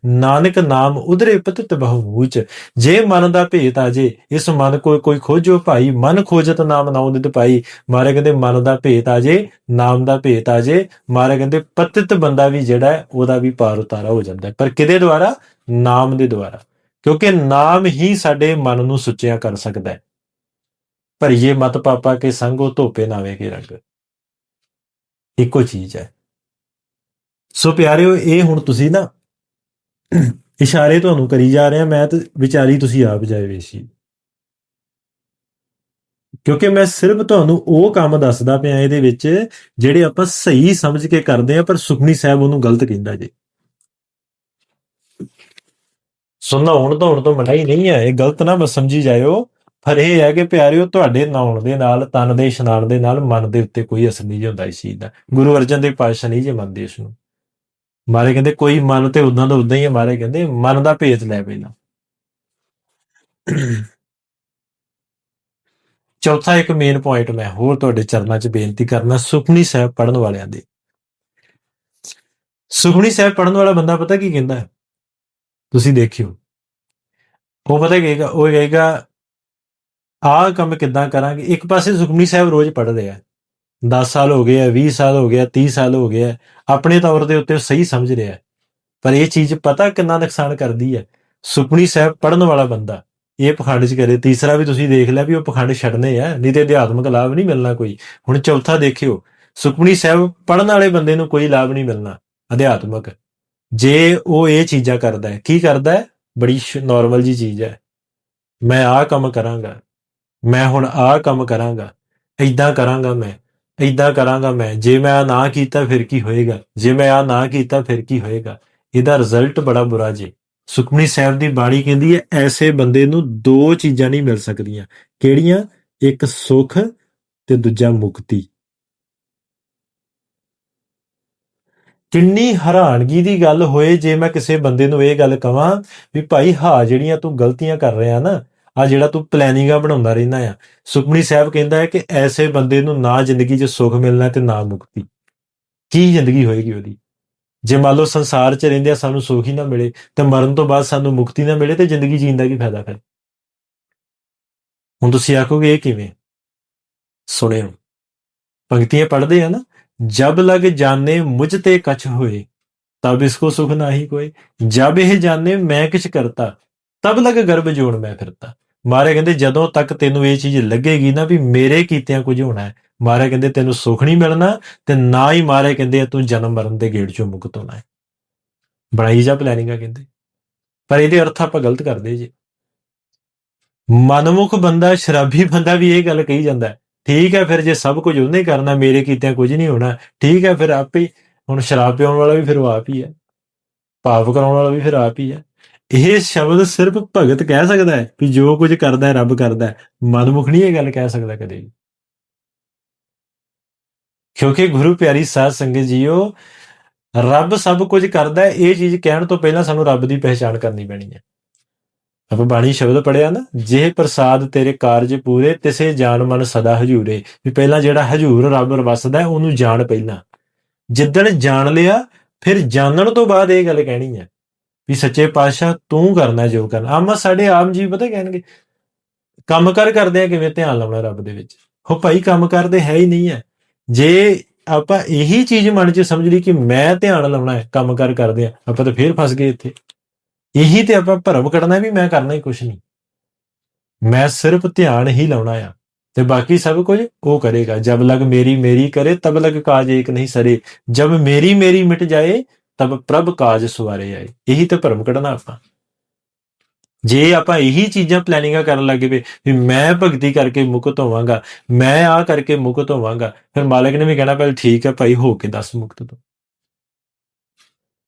ਨਾਨਕ ਨਾਮ ਉਧਰੇ ਪਤਿਤ ਬਹੁ ਊਚ। ਜੇ ਮਨ ਦਾ ਭੇਤ ਆ ਜੇ, ਇਸ ਮਨ ਕੋਈ ਕੋਈ ਖੋਜੋ ਭਾਈ। ਮਨ ਖੋਜਤ ਨਾਮ ਨਾਉ ਨਿਤ ਪਾਈ। ਮਾਰੇ ਕਹਿੰਦੇ, ਮਨ ਦਾ ਭੇਤ ਆ ਜੇ, ਨਾਮ ਦਾ ਭੇਤ ਆ ਜੇ, ਮਾਰੇ ਕਹਿੰਦੇ, ਪਤਿਤ ਬੰਦਾ ਵੀ ਜਿਹੜਾ ਹੈ, ਉਹਦਾ ਵੀ ਪਾਰ ਉਤਾਰਾ ਹੋ ਜਾਂਦਾ ਪਰ ਕਿਹਦੇ ਦੁਆਰਾ? ਨਾਮ ਦੇ ਦੁਆਰਾ। ਕਿਉਂਕਿ ਨਾਮ ਹੀ ਸਾਡੇ ਮਨ ਨੂੰ ਸੁੱਚਿਆ ਕਰ ਸਕਦਾ ਹੈ। ਭਰੀਏ ਮਤ ਪਾਪਾ ਕੇ ਸੰਗੋ ਧੋਪੇ ਨਾਵੇ ਕੇ ਰੰਗ। ਇੱਕੋ ਚੀਜ਼ ਹੈ। ਸੋ ਪਿਆਰਿਓ, ਇਹ ਹੁਣ ਤੁਸੀਂ ਨਾ ਇਸ਼ਾਰੇ ਤੁਹਾਨੂੰ ਕਰੀ ਜਾ ਰਿਹਾ ਮੈਂ ਤੇ ਵਿਚਾਰੀ ਤੁਸੀਂ ਆਪ ਜਾਏ ਵੇਸੀ ਕਿਉਂਕਿ ਮੈਂ ਸਿਰਫ ਤੁਹਾਨੂੰ ਉਹ ਕੰਮ ਦੱਸਦਾ ਪਿਆ ਇਹਦੇ ਵਿੱਚ ਜਿਹੜੇ ਆਪਾਂ ਸਹੀ ਸਮਝ ਕੇ ਕਰਦੇ ਆ, ਪਰ ਸੁਖਨੀ ਸਾਹਿਬ ਉਹਨੂੰ ਗਲਤ ਕਹਿੰਦਾ ਜੀ। ਸੁਣਨਾ ਹੁਣ ਤੋਂ ਹੁਣ ਤੋਂ ਮਨਾਈ ਨਹੀਂ ਹੈ, ਇਹ ਗਲਤ ਨਾ ਬਸ ਸਮਝੀ ਜਾਇਓ। ਪਰ ਇਹ ਹੈ ਕਿ ਪਿਆਰਿਓ, ਤੁਹਾਡੇ ਨਾਉਣ ਦੇ ਨਾਲ, ਤਨ ਦੇ ਇਸ਼ਨਾਨ ਦੇ ਨਾਲ ਮਨ ਦੇ ਉੱਤੇ ਕੋਈ ਅਸਰ ਨਹੀਂ ਹੁੰਦਾ ਇਸ ਚੀਜ਼ ਦਾ। ਗੁਰੂ ਅਰਜਨ ਦੇਵ ਪਾਤਸ਼ਾਹ ਨਹੀਂ ਜੇ ਮੰਨਦੇ ਇਸ ਨੂੰ। ਮਾਰੇ ਕਹਿੰਦੇ, ਕੋਈ ਮਨ ਤੇ ਉਦਾਂ ਦਾ ਉਦਾਂ ਹੀ ਹੈ ਮਾਰੇ ਕਹਿੰਦੇ, ਮਨ ਦਾ ਭੇਤ ਲੈ ਪਹਿਲਾਂ। ਚੌਥਾ ਇੱਕ ਮੇਨ ਪੁਆਇੰਟ ਮੈਂ ਹੋਰ ਤੁਹਾਡੇ ਚਰਨਾਂ 'ਚ ਬੇਨਤੀ ਕਰਨਾ, ਸੁਖਮਨੀ ਸਾਹਿਬ ਪੜਨ ਵਾਲਿਆਂ ਦੇ। ਸੁਖਮਨੀ ਸਾਹਿਬ ਪੜਨ ਵਾਲਾ ਬੰਦਾ ਪਤਾ ਕੀ ਕਹਿੰਦਾ ਹੈ? ਤੁਸੀਂ ਦੇਖਿਓ। ਉਹ ਪਤਾ ਕੀ ਕਹੇਗਾ, ਉਹ ਕਹੇਗਾ, ਆਹ ਕੰਮ ਕਿੱਦਾਂ ਕਰਾਂਗੇ? ਇੱਕ ਪਾਸੇ ਸੁਖਮਨੀ ਸਾਹਿਬ ਰੋਜ਼ ਪੜ ਰਿਹਾ 10 ਸਾਲ ਹੋ ਗਏ ਆ 20 ਸਾਲ ਹੋ ਗਿਆ 30 ਸਾਲ ਹੋ ਗਏ ਆ, ਆਪਣੇ ਤੌਰ ਦੇ ਉੱਤੇ ਸਹੀ ਸਮਝ ਰਿਹਾ। ਪਰ ਇਹ ਚੀਜ਼ ਪਤਾ ਕਿੰਨਾ ਨੁਕਸਾਨ ਕਰਦੀ ਹੈ ਸੁਖਮਨੀ ਸਾਹਿਬ ਪੜਨ ਵਾਲਾ ਬੰਦਾ, ਇਹ ਪਖੰਡ ਚ ਕਰੇ। ਤੀਸਰਾ ਵੀ ਤੁਸੀਂ ਦੇਖ ਲਿਆ ਵੀ ਉਹ ਪਖੰਡ ਛੱਡਨੇ ਆ, ਨਹੀਂ ਤੇ ਅਧਿਆਤਮਕ ਲਾਭ ਨਹੀਂ ਮਿਲਣਾ ਕੋਈ। ਹੁਣ ਚੌਥਾ ਦੇਖਿਓ, ਸੁਖਮਨੀ ਸਾਹਿਬ ਪੜਨ ਵਾਲੇ ਬੰਦੇ ਨੂੰ ਕੋਈ ਲਾਭ ਨਹੀਂ ਮਿਲਣਾ, ਅਧਿਆਤਮਕ। ਜੇ ਉਹ ਇਹ ਚੀਜ਼ਾਂ ਕਰਦਾ ਹੈ, ਕੀ ਕਰਦਾ ਹੈ? ਬੜੀ ਨਾਰਮਲ ਜੀ ਚੀਜ਼ ਹੈ। ਮੈਂ ਆਹ ਕੰਮ ਕਰਾਂਗਾ, ਮੈਂ ਹੁਣ ਆਹ ਕੰਮ ਕਰਾਂਗਾ ਇਦਾਂ ਕਰਾਂਗਾ ਮੈਂ ਇਦਾਂ ਕਰਾਂਗਾ ਮੈਂ, ਜੇ ਮੈਂ ਆ ਨਾ ਕੀਤਾ ਫਿਰ ਕੀ ਹੋਏਗਾ? ਜੇ ਮੈਂ ਆ ਨਾ ਕੀਤਾ ਫਿਰ ਕੀ ਹੋਏਗਾ? ਇਹਦਾ ਰਿਜ਼ਲਟ ਬੜਾ ਬੁਰਾ ਜੀ। ਸੁਖਮਨੀ ਸਾਹਿਬ ਦੀ ਬਾਣੀ ਕਹਿੰਦੀ ਹੈ, ਐਸੇ ਬੰਦੇ ਨੂੰ ਦੋ ਚੀਜ਼ਾਂ ਨਹੀਂ ਮਿਲ ਸਕਦੀਆਂ, ਕਿਹੜੀਆਂ? ਇੱਕ ਸੁਖ ਤੇ ਦੂਜਾ ਮੁਕਤੀ। ਕਿੰਨੀ ਹੈਰਾਨਗੀ ਦੀ ਗੱਲ ਹੋਏ ਜੇ ਮੈਂ ਕਿਸੇ ਬੰਦੇ ਨੂੰ ਇਹ ਗੱਲ ਕਵਾਂ ਵੀ ਭਾਈ ਹਾਂ ਜਿਹੜੀਆਂ ਤੂੰ ਗਲਤੀਆਂ ਕਰ ਰਿਹਾ ਨਾ, ਆ ਜਿਹੜਾ ਤੂੰ ਪਲੈਨਿੰਗਾਂ ਬਣਾਉਂਦਾ ਰਹਿੰਦਾ ਆ। ਸੁਖਮਨੀ ਸਾਹਿਬ ਕਹਿੰਦਾ ਹੈ ਕਿ ਐਸੇ ਬੰਦੇ ਨੂੰ ਨਾ ਜ਼ਿੰਦਗੀ 'ਚ ਸੁੱਖ ਮਿਲਣਾ ਤੇ ਨਾ ਮੁਕਤੀ। ਕੀ ਜ਼ਿੰਦਗੀ ਹੋਏਗੀ ਉਹਦੀ? ਜੇ ਮੰਨ ਲਓ ਸੰਸਾਰ 'ਚ ਰਹਿੰਦੇ ਆ ਸਾਨੂੰ ਸੁੱਖ ਹੀ ਨਾ ਮਿਲੇ, ਤੇ ਮਰਨ ਤੋਂ ਬਾਅਦ ਸਾਨੂੰ ਮੁਕਤੀ ਨਾ ਮਿਲੇ ਤੇ ਜ਼ਿੰਦਗੀ ਜੀਣ ਦਾ ਕੀ ਫਾਇਦਾ ਫਿਰ? ਹੁਣ ਤੁਸੀਂ ਆਖੋਗੇ ਇਹ ਕਿਵੇਂ? ਸੁਣਿਓ। ਪੰਕਤੀਆਂ ਪੜ੍ਹਦੇ ਆ ਨਾ? ਜਬ ਲਗ ਜਾਣੇ ਮੁਝ ਤੇ ਕਛ ਹੋਏ, ਤਬ ਇਸਕੋ ਸੁਖ ਨਾਹੀ ਕੋਈ। ਜਬ ਇਹ ਜਾਣੇ ਮੈਂ ਕਿਛ ਕਰਤਾ, ਤਬ ਲਗ ਗਰਭ ਜੋੜ ਮੈਂ ਫਿਰਤਾ। ਮਾਰੇ ਕਹਿੰਦੇ, ਜਦੋਂ ਤੱਕ ਤੈਨੂੰ ਇਹ ਚੀਜ਼ ਲੱਗੇਗੀ ਨਾ ਵੀ ਮੇਰੇ ਕੀਤਿਆਂ ਕੁਝ ਹੋਣਾ ਹੈ, ਮਾਰੇ ਕਹਿੰਦੇ, ਤੈਨੂੰ ਸੁਖ ਨਹੀਂ ਮਿਲਣਾ, ਤੇ ਨਾ ਹੀ ਮਾਰੇ ਕਹਿੰਦੇ, ਤੂੰ ਜਨਮ ਮਰਨ ਦੇ ਗੇੜ ਚੋਂ ਮੁਕਤ ਹੋਣਾ ਹੈ। ਬੜਾਈ ਜਾ ਪਲੈਨਿੰਗ ਆ ਕਹਿੰਦੇ। ਪਰ ਇਹਦੇ ਅਰਥ ਆਪਾਂ ਗਲਤ ਕਰਦੇ ਜੀ। ਮਨਮੁਖ ਬੰਦਾ, ਸ਼ਰਾਬੀ ਬੰਦਾ ਵੀ ਇਹ ਗੱਲ ਕਹੀ ਜਾਂਦਾ ਹੈ ਠੀਕ ਹੈ, ਫਿਰ ਜੇ ਸਭ ਕੁਝ ਉਹਨੇ ਕਰਨਾ, ਮੇਰੇ ਕੀਤਿਆਂ ਕੁਝ ਨਹੀਂ ਹੋਣਾ, ਠੀਕ ਹੈ, ਫਿਰ ਆਪੇ ਹੁਣ ਸ਼ਰਾਬ ਪੀਉਣ ਵਾਲਾ ਵੀ ਫਿਰ ਉਹ ਆਪ ਹੀ ਹੈ ਪਾਪ ਕਰਾਉਣ ਵਾਲਾ ਵੀ ਫਿਰ ਆਪ ਹੀ ਹੈ। ਇਹ ਸ਼ਬਦ ਸਿਰਫ ਭਗਤ ਕਹਿ ਸਕਦਾ ਹੈ ਵੀ ਜੋ ਕੁਝ ਕਰਦਾ ਹੈ, ਰੱਬ ਕਰਦਾ ਹੈ, ਮਨਮੁਖ ਨਹੀਂ ਇਹ ਗੱਲ ਕਹਿ ਸਕਦਾ ਕਦੇ ਵੀ। ਕਿਉਂਕਿ ਗੁਰੂ ਪਿਆਰੀ ਸਾਧ ਸੰਗਤ ਜੀਓ, ਰੱਬ ਸਭ ਕੁਝ ਕਰਦਾ ਹੈ, ਇਹ ਚੀਜ਼ ਕਹਿਣ ਤੋਂ ਪਹਿਲਾਂ ਸਾਨੂੰ ਰੱਬ ਦੀ ਪਹਿਚਾਣ ਕਰਨੀ ਪੈਣੀ ਹੈ। ਆਪਾਂ ਬਾਣੀ ਸ਼ਬਦ ਪੜਿਆ ਨਾ ਜੇ ਪ੍ਰਸਾਦ ਤੇਰੇ ਕਾਰਜ ਪੂਰੇ, ਤਿਸੇ ਜਾਣ ਮਨ ਸਦਾ ਹਜੂਰੇ। ਵੀ ਪਹਿਲਾਂ ਜਿਹੜਾ ਹਜੂਰ ਰੱਬ ਵਸਦਾ, ਉਹਨੂੰ ਜਾਣ ਪਹਿਲਾਂ। ਜਿੱਦਣ ਜਾਣ ਲਿਆ, ਫਿਰ ਜਾਣਨ ਤੋਂ ਬਾਅਦ ਇਹ ਗੱਲ ਕਹਿਣੀ ਹੈ ਵੀ ਸੱਚੇ ਪਾਤਸ਼ਾਹ, ਤੂੰ ਕਰਨਾ ਜੋ ਕਰਨਾ। ਆਮ ਸਾਡੇ ਆਮ ਜੀ ਪਤਾ ਕਹਿਣਗੇ। ਕੰਮ ਕਰ ਕਰਦੇ ਆ, ਕਿਵੇਂ ਧਿਆਨ ਲਾਉਣਾ ਰੱਬ ਦੇ ਵਿੱਚ? ਹੋ ਭਾਈ ਕੰਮ ਕਰਦੇ ਹੈ ਹੀ ਨਹੀਂ ਹੈ ਜੇ ਆਪਾਂ ਇਹੀ ਚੀਜ਼ ਮਨ 'ਚ ਸਮਝ ਲਈ ਕਿ ਮੈਂ ਧਿਆਨ ਲਾਉਣਾ ਹੈ, ਕੰਮ ਕਰ ਕਰਦੇ ਆ, ਆਪਾਂ ਤਾਂ ਫੇਰ ਫਸ ਗਏ ਇੱਥੇ। ਇਹੀ ਤੇ ਆਪਾਂ ਭਰਮ ਕੱਢਣਾ ਵੀ ਮੈਂ ਕਰਨਾ ਹੀ ਕੁਝ ਨਹੀਂ। ਮੈਂ ਸਿਰਫ ਧਿਆਨ ਹੀ ਲਾਉਣਾ ਆ ਤੇ ਬਾਕੀ ਸਭ ਕੁਝ ਉਹ ਕਰੇਗਾ। ਜਬ ਲਗ ਮੇਰੀ ਮੇਰੀ ਕਰੇ, ਤਬ ਲਗ ਕਾਜ ਏਕ ਨਹੀਂ ਸਰੇ। ਜਬ ਮੇਰੀ ਮੇਰੀ ਮਿਟ ਜਾਏ, ਤਬ ਪ੍ਰਭ ਕਾਜ ਸਵਾਰੇ ਆਏ। ਇਹੀ ਤੇ ਭਰਮ ਕੱਢਣਾ ਆਪਾਂ। ਜੇ ਆਪਾਂ ਇਹੀ ਚੀਜ਼ਾਂ ਪਲੈਨਿੰਗਾਂ ਕਰਨ ਲੱਗੇ ਪਏ ਵੀ ਮੈਂ ਭਗਤੀ ਕਰਕੇ ਮੁਕਤ ਹੋਵਾਂਗਾ, ਮੈਂ ਆ ਕਰਕੇ ਮੁਕਤ ਹੋਵਾਂਗਾ, ਫਿਰ ਮਾਲਕ ਨੇ ਵੀ ਕਹਿਣਾ ਪਹਿਲ ਠੀਕ ਹੈ ਭਾਈ, ਹੋ ਕੇ ਦੱਸ ਮੁਕਤ ਤੋਂ।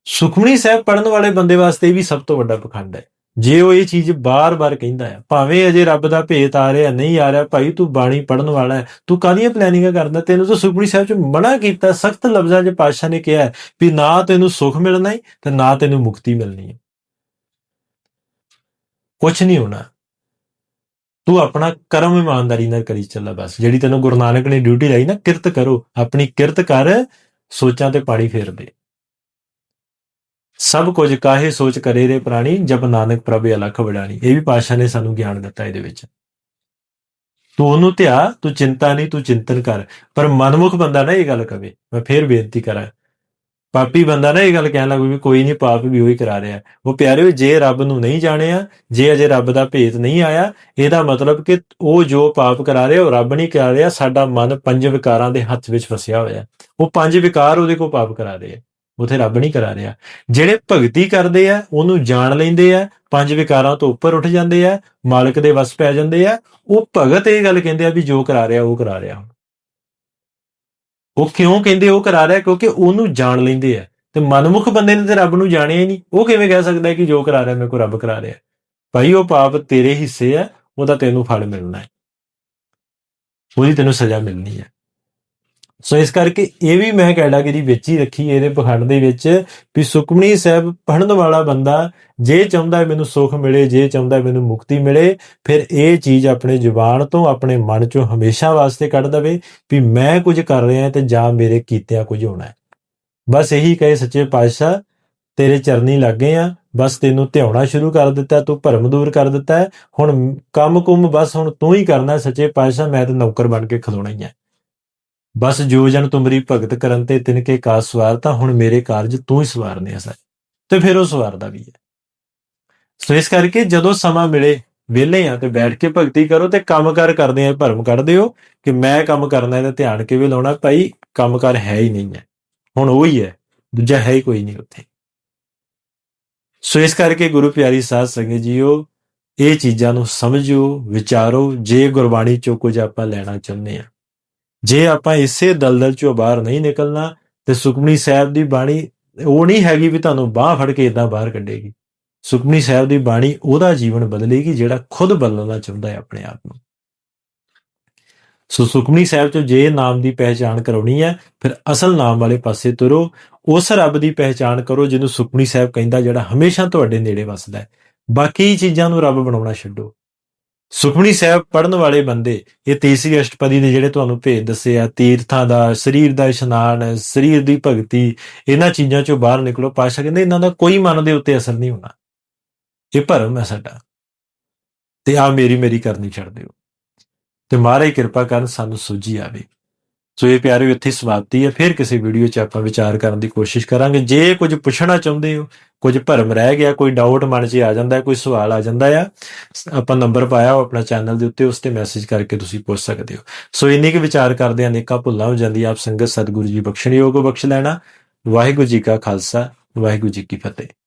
ਸੁਖਮਨੀ ਸਾਹਿਬ ਪੜਨ ਵਾਲੇ ਬੰਦੇ ਵਾਸਤੇ ਇਹ ਵੀ ਸਭ ਤੋਂ ਵੱਡਾ ਪਖੰਡ ਹੈ। ਜੇ ਉਹ ਇਹ ਚੀਜ਼ ਬਾਰ-ਬਾਰ ਕਹਿੰਦਾ ਹੈ, ਭਾਵੇਂ ਅਜੇ ਰੱਬ ਦਾ ਭੇਤ ਆ ਰਿਹਾ, ਨਹੀਂ ਆ ਰਿਹਾ, ਭਾਈ ਤੂੰ ਬਾਣੀ ਪੜਨ ਵਾਲਾ ਹੈ, ਤੂੰ ਕਾਹਦੀਆਂ ਪਲੈਨਿੰਗਾਂ ਕਰਦਾ ਤੈਨੂੰ ਤਾਂ ਸੁਖਮਨੀ ਸਾਹਿਬ ਚ ਮਨਾ ਕੀਤਾ, ਸਖਤ ਲਫ਼ਜ਼ਾਂ 'ਚ ਪਾਤਸ਼ਾਹ ਨੇ ਕਿਹਾ ਵੀ ਨਾ ਤੈਨੂੰ ਸੁਖ ਮਿਲਣਾ ਹੈ ਤੇ ਨਾ ਤੈਨੂੰ ਮੁਕਤੀ ਮਿਲਣੀ ਹੈ ਕੁਝ ਨਹੀਂ ਹੋਣਾ। ਤੂੰ ਆਪਣਾ ਕਰਮ ਇਮਾਨਦਾਰੀ ਨਾਲ ਕਰੀ ਚੱਲਾ ਬਸ। ਜਿਹੜੀ ਤੈਨੂੰ ਗੁਰੂ ਨਾਨਕ ਨੇ ਡਿਊਟੀ ਲਾਈ ਨਾ, ਕਿਰਤ ਕਰੋ। ਆਪਣੀ ਕਿਰਤ ਕਰ, ਸੋਚਾਂ ਤੇ ਪਾਣੀ ਫੇਰ ਦੇ। ਸਭ ਕੁਝ ਕਾਹੇ ਸੋਚ ਕਰੇ ਰੇ ਪ੍ਰਾਣੀ, ਜਬ ਨਾਨਕ ਪ੍ਰਭ ਅਲਖ ਵਡਾਣੀ। ਇਹ ਵੀ ਪਾਸ਼ਾ ਨੇ ਸਾਨੂੰ ਗਿਆਨ ਦਿੱਤਾ ਇਹਦੇ ਵਿੱਚ। ਤੂੰ ਉਹਨੂੰ ਧਿਆ, ਤੂੰ ਚਿੰਤਾ ਨਹੀਂ, ਤੂੰ ਚਿੰਤਨ ਕਰ। ਪਰ ਮਨਮੁਖ ਬੰਦਾ ਨਾ ਇਹ ਗੱਲ ਕਵੇ। ਮੈਂ ਫੇਰ ਬੇਨਤੀ ਕਰਾਂ। ਪਾਪੀ ਬੰਦਾ ਨਾ ਇਹ ਗੱਲ ਕਹਿਣ ਲੱਗ ਵੀ ਕੋਈ ਨਹੀਂ, ਪਾਪ ਵੀ ਉਹੀ ਕਰਾ ਰਿਹਾ। ਉਹ ਪਿਆਰਿਓ, ਜੇ ਰੱਬ ਨੂੰ ਨਹੀਂ ਜਾਣਿਆ, ਜੇ ਅਜੇ ਰੱਬ ਦਾ ਭੇਤ ਨਹੀਂ ਆਇਆ, ਇਹਦਾ ਮਤਲਬ ਕਿ ਉਹ ਜੋ ਪਾਪ ਕਰਾ ਰਿਹਾ, ਉਹ ਰੱਬ ਨਹੀਂ ਕਰਾ ਰਿਹਾ, ਸਾਡਾ ਮਨ ਪੰਜ ਵਿਕਾਰਾਂ ਦੇ ਹੱਥ ਵਿੱਚ ਫਸਿਆ ਹੋਇਆ। ਉਹ ਪੰਜ ਵਿਕਾਰ ਉਹਦੇ ਕੋਲ ਪਾਪ ਕਰਾ ਰਹੇ ਆ। ਉਥੇ ਰੱਬ ਨਹੀਂ ਕਰਾ ਰਿਹਾ। ਜਿਹੜੇ ਭਗਤੀ ਕਰਦੇ ਆ, ਉਹਨੂੰ ਜਾਣ ਲੈਂਦੇ ਆ, ਪੰਜ ਵਿਕਾਰਾਂ ਤੋਂ ਉੱਪਰ ਉੱਠ ਜਾਂਦੇ ਆ, ਮਾਲਕ ਦੇ ਵਸ ਪੈ ਜਾਂਦੇ ਆ, ਉਹ ਭਗਤ ਇਹ ਗੱਲ ਕਹਿੰਦੇ ਆ ਵੀ ਜੋ ਕਰਾ ਰਿਹਾ, ਉਹ ਕਰਾ ਰਿਹਾ। ਉਹ ਕਿਉਂ ਕਹਿੰਦੇ ਉਹ ਕਰਾ ਰਿਹਾ? ਕਿਉਂਕਿ ਉਹਨੂੰ ਜਾਣ ਲੈਂਦੇ ਆ। ਤੇ ਮਨਮੁਖ ਬੰਦੇ ਨੇ ਤੇ ਰੱਬ ਨੂੰ ਜਾਣਿਆ ਹੀ ਨਹੀਂ। ਉਹ ਕਿਵੇਂ ਕਹਿ ਸਕਦਾ ਕਿ ਜੋ ਕਰਾ ਰਿਹਾ, ਮੇਰੇ ਕੋ ਰੱਬ ਕਰਾ ਰਿਹਾ। ਭਾਈ, ਉਹ ਪਾਪ ਤੇਰੇ ਹਿੱਸੇ ਆ, ਉਹਦਾ ਤੈਨੂੰ ਫਲ ਮਿਲਣਾ ਹੈ। ਉਹਦੀ ਤੈਨੂੰ ਸਜ਼ਾ ਮਿਲਣੀ ਹੈ। ਸੋ ਇਸ ਕਰਕੇ ਇਹ ਵੀ ਮੈਂ ਕੈਟਾਗਰੀ ਵਿੱਚ ਹੀ ਰੱਖੀ, ਇਹਦੇ ਪਖੰਡ ਦੇ ਵਿੱਚ ਵੀ ਸੁਖਮਨੀ ਸਾਹਿਬ ਪੜ੍ਹਨ ਵਾਲਾ ਬੰਦਾ ਜੇ ਚਾਹੁੰਦਾ ਮੈਨੂੰ ਸੁੱਖ ਮਿਲੇ, ਜੇ ਚਾਹੁੰਦਾ ਮੈਨੂੰ ਮੁਕਤੀ ਮਿਲੇ, ਫਿਰ ਇਹ ਚੀਜ਼ ਆਪਣੇ ਜ਼ੁਬਾਨ ਤੋਂ, ਆਪਣੇ ਮਨ ਚੋਂ ਹਮੇਸ਼ਾ ਵਾਸਤੇ ਕੱਢ ਦਵੇ ਵੀ ਮੈਂ ਕੁਝ ਕਰ ਰਿਹਾ ਤੇ ਜਾਂ ਮੇਰੇ ਕੀਤਿਆਂ ਕੁਝ ਹੋਣਾ ਹੈ। ਬਸ ਇਹੀ ਕਹੇ ਸੱਚੇ ਪਾਤਸ਼ਾਹ, ਤੇਰੇ ਚਰਨੀ ਲੱਗੇ ਆ, ਬਸ ਤੈਨੂੰ ਧਿਆਉਣਾ ਸ਼ੁਰੂ ਕਰ ਦਿੱਤਾ, ਤੂੰ ਭਰਮ ਦੂਰ ਕਰ ਦਿੱਤਾ ਹੁਣ ਕੰਮ ਕੁਮ ਬਸ ਹੁਣ ਤੂੰ ਹੀ ਕਰਨਾ ਸੱਚੇ ਪਾਤਸ਼ਾਹ, ਮੈਂ ਤਾਂ ਨੌਕਰ ਬਣ ਕੇ ਖਲੋਣਾ ਹੀ ਹੈ। ਬਸ ਜੋ ਜਨ ਤੁਮਰੀ ਭਗਤ ਕਰਨ ਤੇ ਤਿਨ ਕੇ ਕਾਜ ਸਵਾਰ, ਤਾਂ ਹੁਣ ਮੇਰੇ ਕਾਰਜ ਤੂੰ ਹੀ ਸਵਾਰਨੇ ਆ ਸਾਰੇ। ਤੇ ਫਿਰ ਉਹ ਸਵਾਰਦਾ ਵੀ ਹੈ। ਸੋ ਇਸ ਕਰਕੇ ਜਦੋਂ ਸਮਾਂ ਮਿਲੇ, ਵਿਹਲੇ ਆ ਤੇ ਬੈਠ ਕੇ ਭਗਤੀ ਕਰੋ ਤੇ ਕੰਮਕਾਰ ਕਰਦੇ ਆ, ਭਰਮ ਕੱਢ ਦਿਓ ਕਿ ਮੈਂ ਕੰਮ ਕਰਨਾ ਇਹਦਾ ਧਿਆਨ ਕਿਵੇਂ ਲਾਉਣਾ, ਭਾਈ ਕੰਮਕਾਰ ਹੈ ਹੀ ਨਹੀਂ ਹੈ। ਹੁਣ ਉਹ ਹੀ ਹੈ, ਦੂਜਾ ਹੈ ਹੀ ਕੋਈ ਨਹੀਂ ਉੱਥੇ। ਸੋ ਇਸ ਕਰਕੇ ਗੁਰੂ ਪਿਆਰੀ ਸਾਧ ਸੰਗਤ ਜੀਓ, ਇਹ ਚੀਜ਼ਾਂ ਨੂੰ ਸਮਝੋ ਵਿਚਾਰੋ, ਜੇ ਗੁਰਬਾਣੀ ਚੋਂ ਕੁਝ ਆਪਾਂ ਲੈਣਾ ਚਾਹੁੰਦੇ ਆ। ਜੇ ਆਪਾਂ ਇਸੇ ਦਲਦਲ ਚੋਂ ਬਾਹਰ ਨਹੀਂ ਨਿਕਲਣਾ ਤੇ ਸੁਖਮਨੀ ਸਾਹਿਬ ਦੀ ਬਾਣੀ, ਉਹ ਨਹੀਂ ਹੈਗੀ ਵੀ ਤੁਹਾਨੂੰ ਬਾਹ ਫੜ ਕੇ ਇਦਾਂ ਬਾਹਰ ਕੱਢੇਗੀ। ਸੁਖਮਨੀ ਸਾਹਿਬ ਦੀ ਬਾਣੀ ਉਹਦਾ ਜੀਵਨ ਬਦਲੇਗੀ ਜਿਹੜਾ ਖੁਦ ਬਦਲਣਾ ਚਾਹੁੰਦਾ ਹੈ ਆਪਣੇ ਆਪ ਨੂੰ। ਸੋ ਸੁਖਮਨੀ ਸਾਹਿਬ ਚ ਜੇ ਨਾਮ ਦੀ ਪਹਿਚਾਣ ਕਰਾਉਣੀ ਹੈ, ਫਿਰ ਅਸਲ ਨਾਮ ਵਾਲੇ ਪਾਸੇ ਤੁਰੋ, ਉਸ ਰੱਬ ਦੀ ਪਹਿਚਾਣ ਕਰੋ ਜਿਹਨੂੰ ਸੁਖਮਨੀ ਸਾਹਿਬ ਕਹਿੰਦਾ ਜਿਹੜਾ ਹਮੇਸ਼ਾ ਤੁਹਾਡੇ ਨੇੜੇ ਵੱਸਦਾ ਹੈ। ਬਾਕੀ ਚੀਜ਼ਾਂ ਨੂੰ ਰੱਬ ਬਣਾਉਣਾ ਛੱਡੋ। ਸੁਖਮਨੀ ਸਾਹਿਬ ਪੜਨ ਵਾਲੇ ਬੰਦੇ, ਇਹ ਤੀਸਰੀ ਅਸ਼ਟਪਦੀ ਦੇ ਜਿਹੜੇ ਤੁਹਾਨੂੰ ਭੇਦ ਦੱਸੇ ਆ, ਤੀਰਥਾਂ ਦਾ, ਸਰੀਰ ਦਾ ਇਸ਼ਨਾਨ, ਸਰੀਰ ਦੀ ਭਗਤੀ, ਇਹਨਾਂ ਚੀਜ਼ਾਂ ਚੋਂ ਬਾਹਰ ਨਿਕਲੋ ਪਾਸ਼ਾ ਕਹਿੰਦੇ ਇਹਨਾਂ ਦਾ ਕੋਈ ਮਨ ਦੇ ਉੱਤੇ ਅਸਰ ਨਹੀਂ ਹੋਣਾ। ਇਹ ਭਰਮ ਹੈ ਸਾਡਾ। ਤੇ ਆ ਮੇਰੀ ਮੇਰੀ ਕਰਨੀ ਛੱਡ ਦਿਓ। ਤੇ ਮਹਾਰਾਜ ਕਿਰਪਾ ਕਰਨ ਸਾਨੂੰ ਸੂਝੀ ਆਵੇ। ਸੋ ਇਹ ਪਿਆਰੇ ਇੱਥੇ ਸਮਾਪਤੀ ਹੈ। ਫਿਰ ਕਿਸੇ ਵੀਡੀਓ 'ਚ ਆਪਾਂ ਵਿਚਾਰ ਕਰਨ ਦੀ ਕੋਸ਼ਿਸ਼ ਕਰਾਂਗੇ। ਜੇ ਕੁਝ ਪੁੱਛਣਾ ਚਾਹੁੰਦੇ ਹੋ, ਕੁਝ ਭਰਮ ਰਹਿ ਗਿਆ, ਕੋਈ ਡਾਊਟ ਮਨ 'ਚ ਆ ਜਾਂਦਾ ਕੋਈ ਸਵਾਲ ਆ ਜਾਂਦਾ ਆ, ਆਪਾਂ ਨੰਬਰ ਪਾਇਆ ਉਹ ਆਪਣਾ ਚੈਨਲ ਦੇ ਉੱਤੇ, ਉਸ ਤੇ ਮੈਸੇਜ ਕਰਕੇ ਤੁਸੀਂ ਪੁੱਛ ਸਕਦੇ ਹੋ। ਸੋ ਇੰਨੇ ਕੁ ਵਿਚਾਰ ਕਰਦੇ ਅਨੇਕਾਂ ਭੁੱਲਾਂ ਹੋ ਜਾਂਦੀ ਆਪ ਸੰਗਤ ਸਤਿਗੁਰੂ ਜੀ ਬਖਸ਼ਣਯੋਗ ਬਖਸ਼ ਲੈਣਾ। ਵਾਹਿਗੁਰੂ ਜੀ ਕਾ ਖਾਲਸਾ, ਵਾਹਿਗੁਰੂ ਜੀ ਕੀ ਫਤਿਹ।